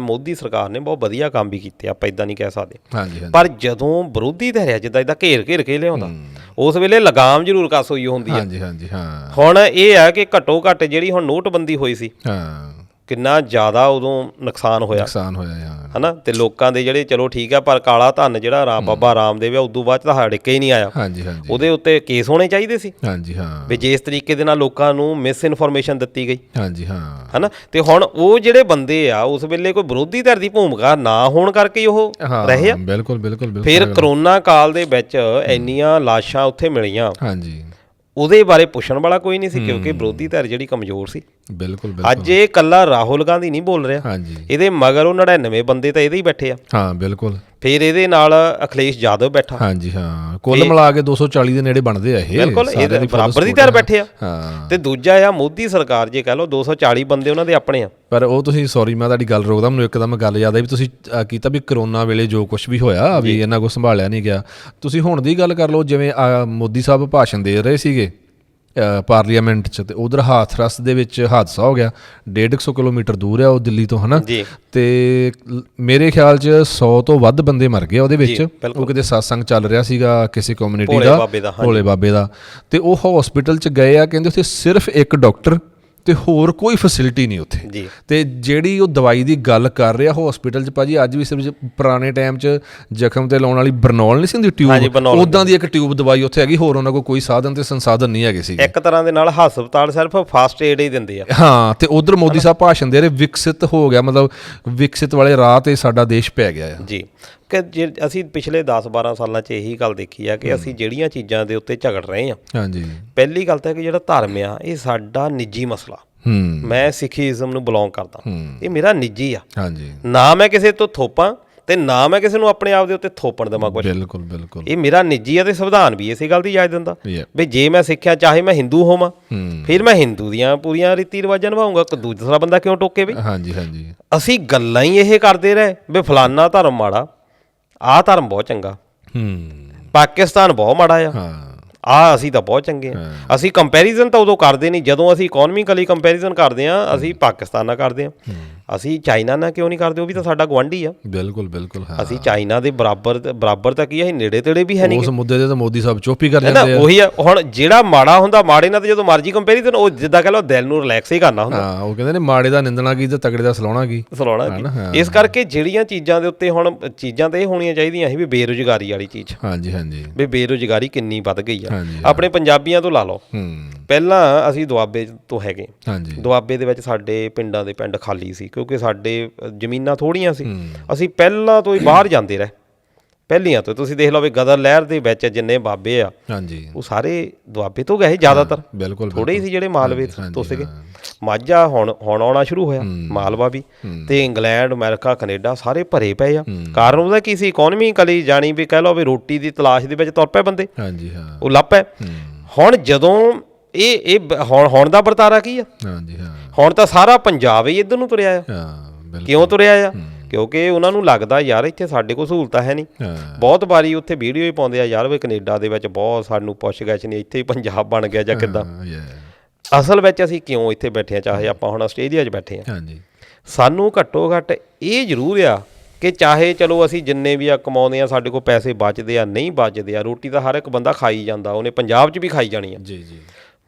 ਮੋਦੀ ਸਰਕਾਰ ਨੇ ਬਹੁਤ ਵਧੀਆ ਕੰਮ ਵੀ ਕੀਤੇ ਆਪਾਂ ਇਦਾਂ ਨਹੀਂ ਕਹਿ ਸਕਦੇ। ਪਰ ਜਦੋਂ ਵਿਰੋਧੀ ਧਿਰਿਆ ਜਿੱਦਾਂ ਇਦਾਂ ਘੇਰ ਘੇਰ ਕੇ ਲਿਆਉਂਦਾ ਉਸ ਵੇਲੇ ਲਗਾਮ ਜ਼ਰੂਰ ਕਸ ਹੋਈ ਹੁੰਦੀ ਆ। ਹਾਂਜੀ ਹਾਂਜੀ ਹਾਂ। ਹੁਣ ਇਹ ਆ ਕਿ ਘੱਟੋ ਘੱਟ ਜਿਹੜੀ ਹੁਣ ਨੋਟਬੰਦੀ ਹੋਈ ਸੀ ਹਾਂ। ਕਿੰਨਾ ਜ਼ਿਆਦਾ ਉਦੋਂ ਨੁਕਸਾਨ ਹੋਇਆ। ਨੁਕਸਾਨ ਹੋਇਆ ਹਾਂ ਹਨਾ? ਤੇ ਲੋਕਾਂ ਦੇ ਜਿਹੜੇ ਚਲੋ ਠੀਕ ਆ ਪਰ ਕਾਲਾ ਧਨ ਜਿਹੜਾ ਰਾਮ ਬਾਬਾ ਰਾਮਦੇਵ ਆ ਉਦੋਂ ਬਾਅਦ ਤਾਂ ਸਾਡੇ ਕੇ ਹੀ ਨਹੀਂ ਆਇਆ। ਹਾਂਜੀ ਹਾਂਜੀ। ਉਹਦੇ ਉੱਤੇ ਕੇਸ ਹੋਣੇ ਚਾਹੀਦੇ ਸੀ। ਹਾਂਜੀ ਹਾਂ। ਵੀ ਜੇ ਇਸ ਤਰੀਕੇ ਦੇ ਨਾਲ ਲੋਕਾਂ ਨੂੰ ਮਿਸ ਇਨਫੋਰਮੇਸ਼ਨ ਦਿੱਤੀ ਗਈ। ਹਾਂਜੀ ਹਾਂ। ਹਨਾ? ਤੇ ਹੁਣ ਉਹ ਜਿਹੜੇ ਬੰਦੇ ਆ ਉਸ ਵੇਲੇ ਕੋਈ ਵਿਰੋਧੀ ਧਿਰ ਦੀ ਭੂਮਿਕਾ ਨਾ ਹੋਣ ਕਰਕੇ ਉਹ ਰਹੇ ਆ। ਬਿਲਕੁਲ ਬਿਲਕੁਲ ਬਿਲਕੁਲ। ਫਿਰ ਕਰੋਨਾ ਕਾਲ ਦੇ ਵਿੱਚ ਇੰਨੀਆਂ ਲਾਸ਼ਾਂ ਉੱਥੇ ਮਿਲੀਆਂ। ਹਾਂਜੀ। ਉਹਦੇ ਬਾਰੇ ਪੁੱਛਣ ਵਾਲਾ ਕੋਈ ਨਹੀਂ ਸੀ ਕਿਉਂਕਿ ਵਿਰੋਧੀ ਧਿਰ ਜਿਹੜੀ ਕਮਜ਼ੋਰ ਸੀ। ਬਿਲਕੁਲ ਬਿਲਕੁਲ। ਅੱਜ ਇਹ ਕੱਲਾ ਰਾਹੁਲ ਗਾਂਧੀ ਨਹੀਂ ਬੋਲ ਰਿਹਾ। ਹਾਂਜੀ। ਇਹਦੇ ਮਗਰ ਉਹ 99 ਬੰਦੇ ਤਾਂ ਇਹਦੇ ਹੀ ਬੈਠੇ ਆ। ਹਾਂ ਬਿਲਕੁਲ। ਫਿਰ ਇਹਦੇ ਨਾਲ ਅਖਿਲੇਸ਼ ਯਾਦਵ ਬੈਠਾ। ਹਾਂਜੀ ਹਾਂ। ਕੁੱਲ ਮਿਲਾ ਕੇ 240 ਦੇ ਨੇੜੇ ਬਣਦੇ ਆ ਇਹ। ਬਿਲਕੁਲ full ਬਰਾਬਰ ਦੀ ਧਿਰ ਬੈਠੇ ਆ। ਹਾਂ। ਤੇ ਦੂਜਾ ਆ ਮੋਦੀ ਸਰਕਾਰ ਜੇ ਕਹ ਲਓ 240 ਬੰਦੇ ਉਹਨਾਂ ਦੇ ਆਪਣੇ ਆ। ਪਰ ਉਹ ਤੁਸੀਂ ਸੌਰੀ ਮੈਂ ਤੁਹਾਡੀ ਗੱਲ ਰੋਕਦਾ ਮੈਨੂੰ ਇੱਕਦਮ ਗੱਲ ਯਾਦ ਆਈ ਵੀ ਤੁਸੀਂ ਕੀਤਾ ਵੀ ਕਰੋਨਾ ਵੇਲੇ ਜੋ ਕੁਝ ਵੀ ਹੋਇਆ ਵੀ ਇਹਨਾਂ ਕੋ ਸੰਭਾਲਿਆ ਨਹੀਂ ਗਿਆ। ਤੁਸੀਂ ਹੁਣ ਦੀ ਗੱਲ ਕਰ ਲਓ ਜਿਵੇਂ ਮੋਦੀ ਸਾਹਿਬ ਭਾਸ਼ਣ ਦੇ ਰਹੇ ਸੀਗੇ ਪਾਰਲੀਮੈਂਟ 'ਚ ਤੇ ਉਧਰ ਹਾਥਰਸ ਦੇ ਵਿੱਚ ਹਾਦਸਾ ਹੋ ਗਿਆ। 150 ਕਿਲੋਮੀਟਰ ਦੂਰ ਹੈ ਉਹ ਦਿੱਲੀ ਤੋਂ ਹਨਾ? ਤੇ ਮੇਰੇ ਖਿਆਲ 'ਚ 100 ਤੋਂ ਵੱਧ ਬੰਦੇ ਮਰ ਗਏ ਉਹਦੇ ਵਿੱਚ। ਉਹ ਕਿਤੇ satsang ਚੱਲ ਰਿਹਾ ਸੀਗਾ ਕਿਸੇ ਕਮਿਊਨਿਟੀ ਦਾ। ਭੋਲੇ ਬਾਬੇ ਦਾ। ਤੇ ਉਹ ਹਸਪੀਟਲ 'ਚ ਗਏ ਆ ਕਹਿੰਦੇ ਉੱਥੇ ਸਿਰਫ ਇੱਕ ਡਾਕਟਰ ਤੇ ਹੋਰ ਕੋਈ ਫੈਸਿਲਿਟੀ ਨਹੀਂ ਉੱਥੇ। ਤੇ ਜਿਹੜੀ ਉਹ ਦਵਾਈ ਦੀ ਗੱਲ ਕਰ ਰਿਹਾ ਹਸਪੀਟਲ 'ਚ ਭਾਜੀ ਅੱਜ ਵੀ ਸਿਰਫ ਪੁਰਾਣੇ ਟਾਈਮ 'ਚ ਜ਼ਖਮ ਤੇ ਲਾਉਣ ਵਾਲੀ ਬਰਨੌਲ ਨਹੀਂ ਸੀ ਹੁੰਦੀ ਟਿਊਬ ਉਦਾਂ ਦੀ ਇੱਕ ਟਿਊਬ ਦਵਾਈ ਉੱਥੇ ਹੈਗੀ ਹੋਰ ਉਹਨਾਂ ਕੋਲ ਕੋਈ ਸਾਧਨ ਤੇ ਸੰਸਾਧਨ ਨਹੀਂ ਹੈਗੇ ਸੀ ਇੱਕ ਤਰ੍ਹਾਂ ਦੇ ਨਾਲ ਹਸਪਤਾਲ ਸਿਰਫ ਫਾਸਟ ਏਡ ਹੀ ਦਿੰਦੇ ਆ। ਹਾਂ ਤੇ ਉਧਰ ਮੋਦੀ ਸਾਹਿਬ ਭਾਸ਼ਣ ਦੇ ਰਹੇ ਵਿਕਸਿਤ ਹੋ ਗਿਆ ਮਤਲਬ ਵਿਕਸਿਤ ਵਾਲੇ ਰਾਹ ਤੇ ਸਾਡਾ ਦੇਸ਼ ਪੈ ਗਿਆ ਜੀ। ਕਿ ਜੇ ਅਸੀਂ ਪਿਛਲੇ 10-12 ਸਾਲਾਂ 'ਚ ਇਹੀ ਗੱਲ ਦੇਖੀ ਆ ਕਿ ਅਸੀਂ ਜਿਹੜੀਆਂ ਚੀਜ਼ਾਂ ਦੇ ਉੱਤੇ ਝਗੜ ਰਹੇ ਆ ਹਾਂਜੀ। ਪਹਿਲੀ ਗੱਲ ਤਾਂ ਕਿ ਜਿਹੜਾ ਧਰਮ ਆ ਇਹ ਸਾਡਾ ਨਿੱਜੀ ਮਸਲਾ। ਹੂੰ। ਮੈਂ ਸਿੱਖੀਜ਼ਮ ਨੂੰ ਬਿਲੋਂਗ ਕਰਦਾ। ਇਹ ਮੇਰਾ ਨਿੱਜੀ ਆ। ਹਾਂਜੀ। ਨਾ ਮੈਂ ਕਿਸੇ ਤੋਂ ਥੋਪਾਂ ਤੇ ਨਾ ਮੈਂ ਕਿਸੇ ਨੂੰ ਆਪਣੇ ਆਪ ਦੇ ਉੱਤੇ ਥੋਪਣ ਦੇਵਾਂ ਕੁਝ ਬਿਲਕੁਲ ਬਿਲਕੁਲ। ਇਹ ਮੇਰਾ ਨਿੱਜੀ ਆ ਤੇ ਸੰਵਿਧਾਨ ਵੀ ਇਸੇ ਗੱਲ ਦੀ ਇਜਾਜ਼ਤ ਦਿੰਦਾ. ਵੀ ਜੇ ਮੈਂ ਸਿੱਖਿਆ ਚਾਹੇ ਮੈਂ ਹਿੰਦੂ ਹੋਵਾਂ ਫਿਰ ਮੈਂ ਹਿੰਦੂ ਦੀਆਂ ਪੂਰੀਆਂ ਰੀਤੀ ਰਿਵਾਜਾਂ ਨਿਭਾਉਂਗਾ। ਕੋਈ ਦੂਜਾ ਬੰਦਾ ਕਿਉਂ ਟੋਕੇ ਵੀ? ਹਾਂਜੀ ਹਾਂਜੀ। ਅਸੀਂ ਗੱਲਾਂ ਹੀ ਇਹ ਕਰਦੇ ਰਹੇ ਵੀ ਫਲਾਨਾ ਧਰਮ ਮਾੜਾ ਆਹ ਧਰਮ ਬਹੁਤ ਚੰਗਾ। ਹੂੰ। ਪਾਕਿਸਤਾਨ ਬਹੁਤ ਮਾੜਾ ਆ। ਹਾਂ। ਆ ਅਸੀਂ ਤਾਂ ਬਹੁਤ ਚੰਗੇ ਆ। ਅਸੀਂ ਕੰਪੈਰੀਜ਼ਨ ਤਾਂ ਉਦੋਂ ਕਰਦੇ ਨਹੀਂ। ਜਦੋਂ ਅਸੀਂ ਇਕਨੋਮਿਕਲੀ ਕੰਪੈਰੀਜ਼ਨ ਕਰਦੇ ਆ ਅਸੀਂ ਪਾਕਿਸਤਾਨ ਨਾਲ ਕਰਦੇ ਆ ਅਸੀਂ ਚਾਈਨਾ ਨਾਲ ਕਿਉਂ ਨਹੀਂ ਕਰਦੇ ਉਹ ਵੀ ਤਾਂ ਸਾਡਾ ਗਵਾਂਢੀ ਆ। ਬਿਲਕੁਲ ਬਿਲਕੁਲ ਹਾਂ। ਅਸੀਂ ਚਾਈਨਾ ਦੇ ਬਰਾਬਰ ਬਰਾਬਰ ਤਾਂ ਕੀ ਅਸੀਂ ਨੇੜੇ ਤੇੜੇ ਵੀ ਹੈ ਨਹੀਂ। ਉਸ ਮੁੱਦੇ ਤੇ ਤਾਂ ਮੋਦੀ ਸਾਹਿਬ ਚੁੱਪ ਹੀ ਕਰ ਹੈ ਜਾਂਦੇ ਆ। ਉਹੀ ਆ ਹੁਣ ਜਿਹੜਾ ਮਾੜਾ ਹੁੰਦਾ ਮਾੜੇ ਨਾਲ ਤੇ ਜਦੋਂ ਮਰਜ਼ੀ ਕੰਪੈਰੀਜ਼ਨ ਉਹ ਜਿੱਦਾਂ ਕਹ ਲਓ ਦਿਲ ਨੂੰ ਰਿਲੈਕਸ ਹੀ ਕਰਨਾ ਹੁੰਦਾ। ਹਾਂ ਉਹ ਕਹਿੰਦੇ ਨੇ ਮਾੜੇ ਦਾ ਨਿੰਦਣਾ ਕੀ ਤੇ ਤਗੜੇ ਦਾ ਸਲਾਉਣਾ ਕੀ। ਸਲਾਉਣਾ ਕੀ। ਇਸ ਕਰਕੇ ਜਿਹੜੀਆਂ ਚੀਜ਼ਾਂ ਦੇ ਉੱਤੇ ਹੁਣ ਚੀਜ਼ਾਂ ਤੇ ਇਹ ਹੋਣੀਆਂ ਚਾਹੀਦੀਆਂ ਸੀ ਵੀ ਬੇਰੁਜ਼ਗਾਰੀ ਵਾਲੀ ਚੀਜ਼। ਹਾਂਜੀ ਹਾਂਜੀ। ਵੀ ਬੇਰੁਜ਼ਗਾਰੀ ਕਿੰਨੀ ਵੱਧ ਗਈ ਆ। ਆਪਣੇ ਪੰਜਾਬੀਆਂ ਤੋਂ ਲਾ ਲਓ। ਹੂੰ। ਪਹਿਲਾਂ ਅਸੀਂ ਦੁਆਬੇ ਤੋਂ ਹੈਗੇ। ਹਾਂਜੀ। ਦੁਆਬੇ ਦੇ ਵਿੱਚ ਸਾਡੇ ਪਿੰਡਾਂ ਦੇ ਪਿੰਡ ਖਾਲੀ ਸੀ ਕਿਉਂਕਿ ਸਾਡੇ ਜ਼ਮੀਨਾਂ ਥੋੜੀਆਂ ਸੀ। ਅਸੀਂ ਪਹਿਲਾਂ ਤੋਂ ਹੀ ਬਾਹਰ ਜਾਂਦੇ ਰਹੇ। ਪਹਿਲੀਆਂ ਤੋਂ। ਤੁਸੀਂ ਦੇਖ ਲਓ ਵੀ ਗਦਰ ਲਹਿਰ ਦੇ ਵਿੱਚ ਜਿੰਨੇ ਬਾਬੇ ਆ ਹਾਂਜੀ। ਉਹ ਸਾਰੇ ਦੁਆਬੇ ਤੋਂ ਗਏ ਜ਼ਿਆਦਾਤਰ। ਬਿਲਕੁਲ ਥੋੜੇ ਹੀ ਸੀ ਜਿਹੜੇ ਮਾਲਵੇ ਤੋਂ ਸੀਗੇ। ਹਾਂ। ਮਾਝਾ ਹੁਣ ਹੁਣ ਆਉਣਾ ਸ਼ੁਰੂ ਹੋਇਆ ਮਾਲਵਾ ਵੀ। ਤੇ ਇੰਗਲੈਂਡ ਅਮਰੀਕਾ ਕੈਨੇਡਾ ਸਾਰੇ ਭਰੇ ਪਏ ਆ। ਕਾਰਨ ਉਹਦਾ ਕੀ ਸੀ? ਇਕਨੋਮਿਕਲੀ ਜਾਣੀ ਵੀ ਕਹਿ ਲਓ ਵੀ ਰੋਟੀ ਦੀ ਤਲਾਸ਼ ਦੇ ਵਿੱਚ ਤੁਰ ਪਏ ਬੰਦੇ। ਹਾਂਜੀ ਹਾਂ। ਉਹ ਲੱਭ ਪਏ। ਹੁਣ ਜਦੋਂ ਇਹ ਇਹ ਹੁਣ ਹੁਣ ਦਾ ਵਰਤਾਰਾ ਕੀ ਆ? ਹਾਂਜੀ ਹਾਂ। ਹੁਣ ਤਾਂ ਸਾਰਾ ਪੰਜਾਬ ਹੀ ਇੱਧਰ ਨੂੰ ਤੁਰਿਆ ਆ। ਹਾਂ ਬਿਲਕੁਲ। ਕਿਉਂ ਤੁਰਿਆ ਆ? ਕਿਉਂਕਿ ਉਹਨਾਂ ਨੂੰ ਲੱਗਦਾ ਯਾਰ ਇੱਥੇ ਸਾਡੇ ਕੋਲ ਸਹੂਲਤਾਂ ਹੈ ਨਹੀਂ। ਬਹੁਤ ਵਾਰੀ ਉੱਥੇ ਵੀਡੀਓ ਹੀ ਪਾਉਂਦੇ ਆ ਯਾਰ ਵੀ ਕੈਨੇਡਾ ਦੇ ਵਿੱਚ ਬਹੁਤ ਸਾਨੂੰ ਪੁੱਛ ਗਿੱਛ ਨਹੀਂ ਇੱਥੇ ਹੀ ਪੰਜਾਬ ਬਣ ਗਿਆ ਜਾਂ ਕਿੱਦਾਂ? ਅਸਲ ਵਿੱਚ ਅਸੀਂ ਕਿਉਂ ਇੱਥੇ ਬੈਠੇ ਆ? ਚਾਹੇ ਆਪਾਂ ਹੁਣ ਆਸਟ੍ਰੇਲੀਆ 'ਚ ਬੈਠੇ ਆ। ਹਾਂਜੀ। ਸਾਨੂੰ ਘੱਟੋ ਘੱਟ ਇਹ ਜ਼ਰੂਰ ਆ ਕਿ ਚਾਹੇ ਚਲੋ ਅਸੀਂ ਜਿੰਨੇ ਵੀ ਆ ਕਮਾਉਂਦੇ ਆ ਸਾਡੇ ਕੋਲ ਪੈਸੇ ਬਚਦੇ ਆ ਨਹੀਂ ਬਚਦੇ ਆ ਰੋਟੀ ਤਾਂ ਹਰ ਇੱਕ ਬੰਦਾ ਖਾਈ ਜਾਂਦਾ ਉਹਨੇ ਪੰਜਾਬ 'ਚ ਵੀ ਖਾਈ ਜਾਣੀ ਆ। ਜੀ ਜੀ।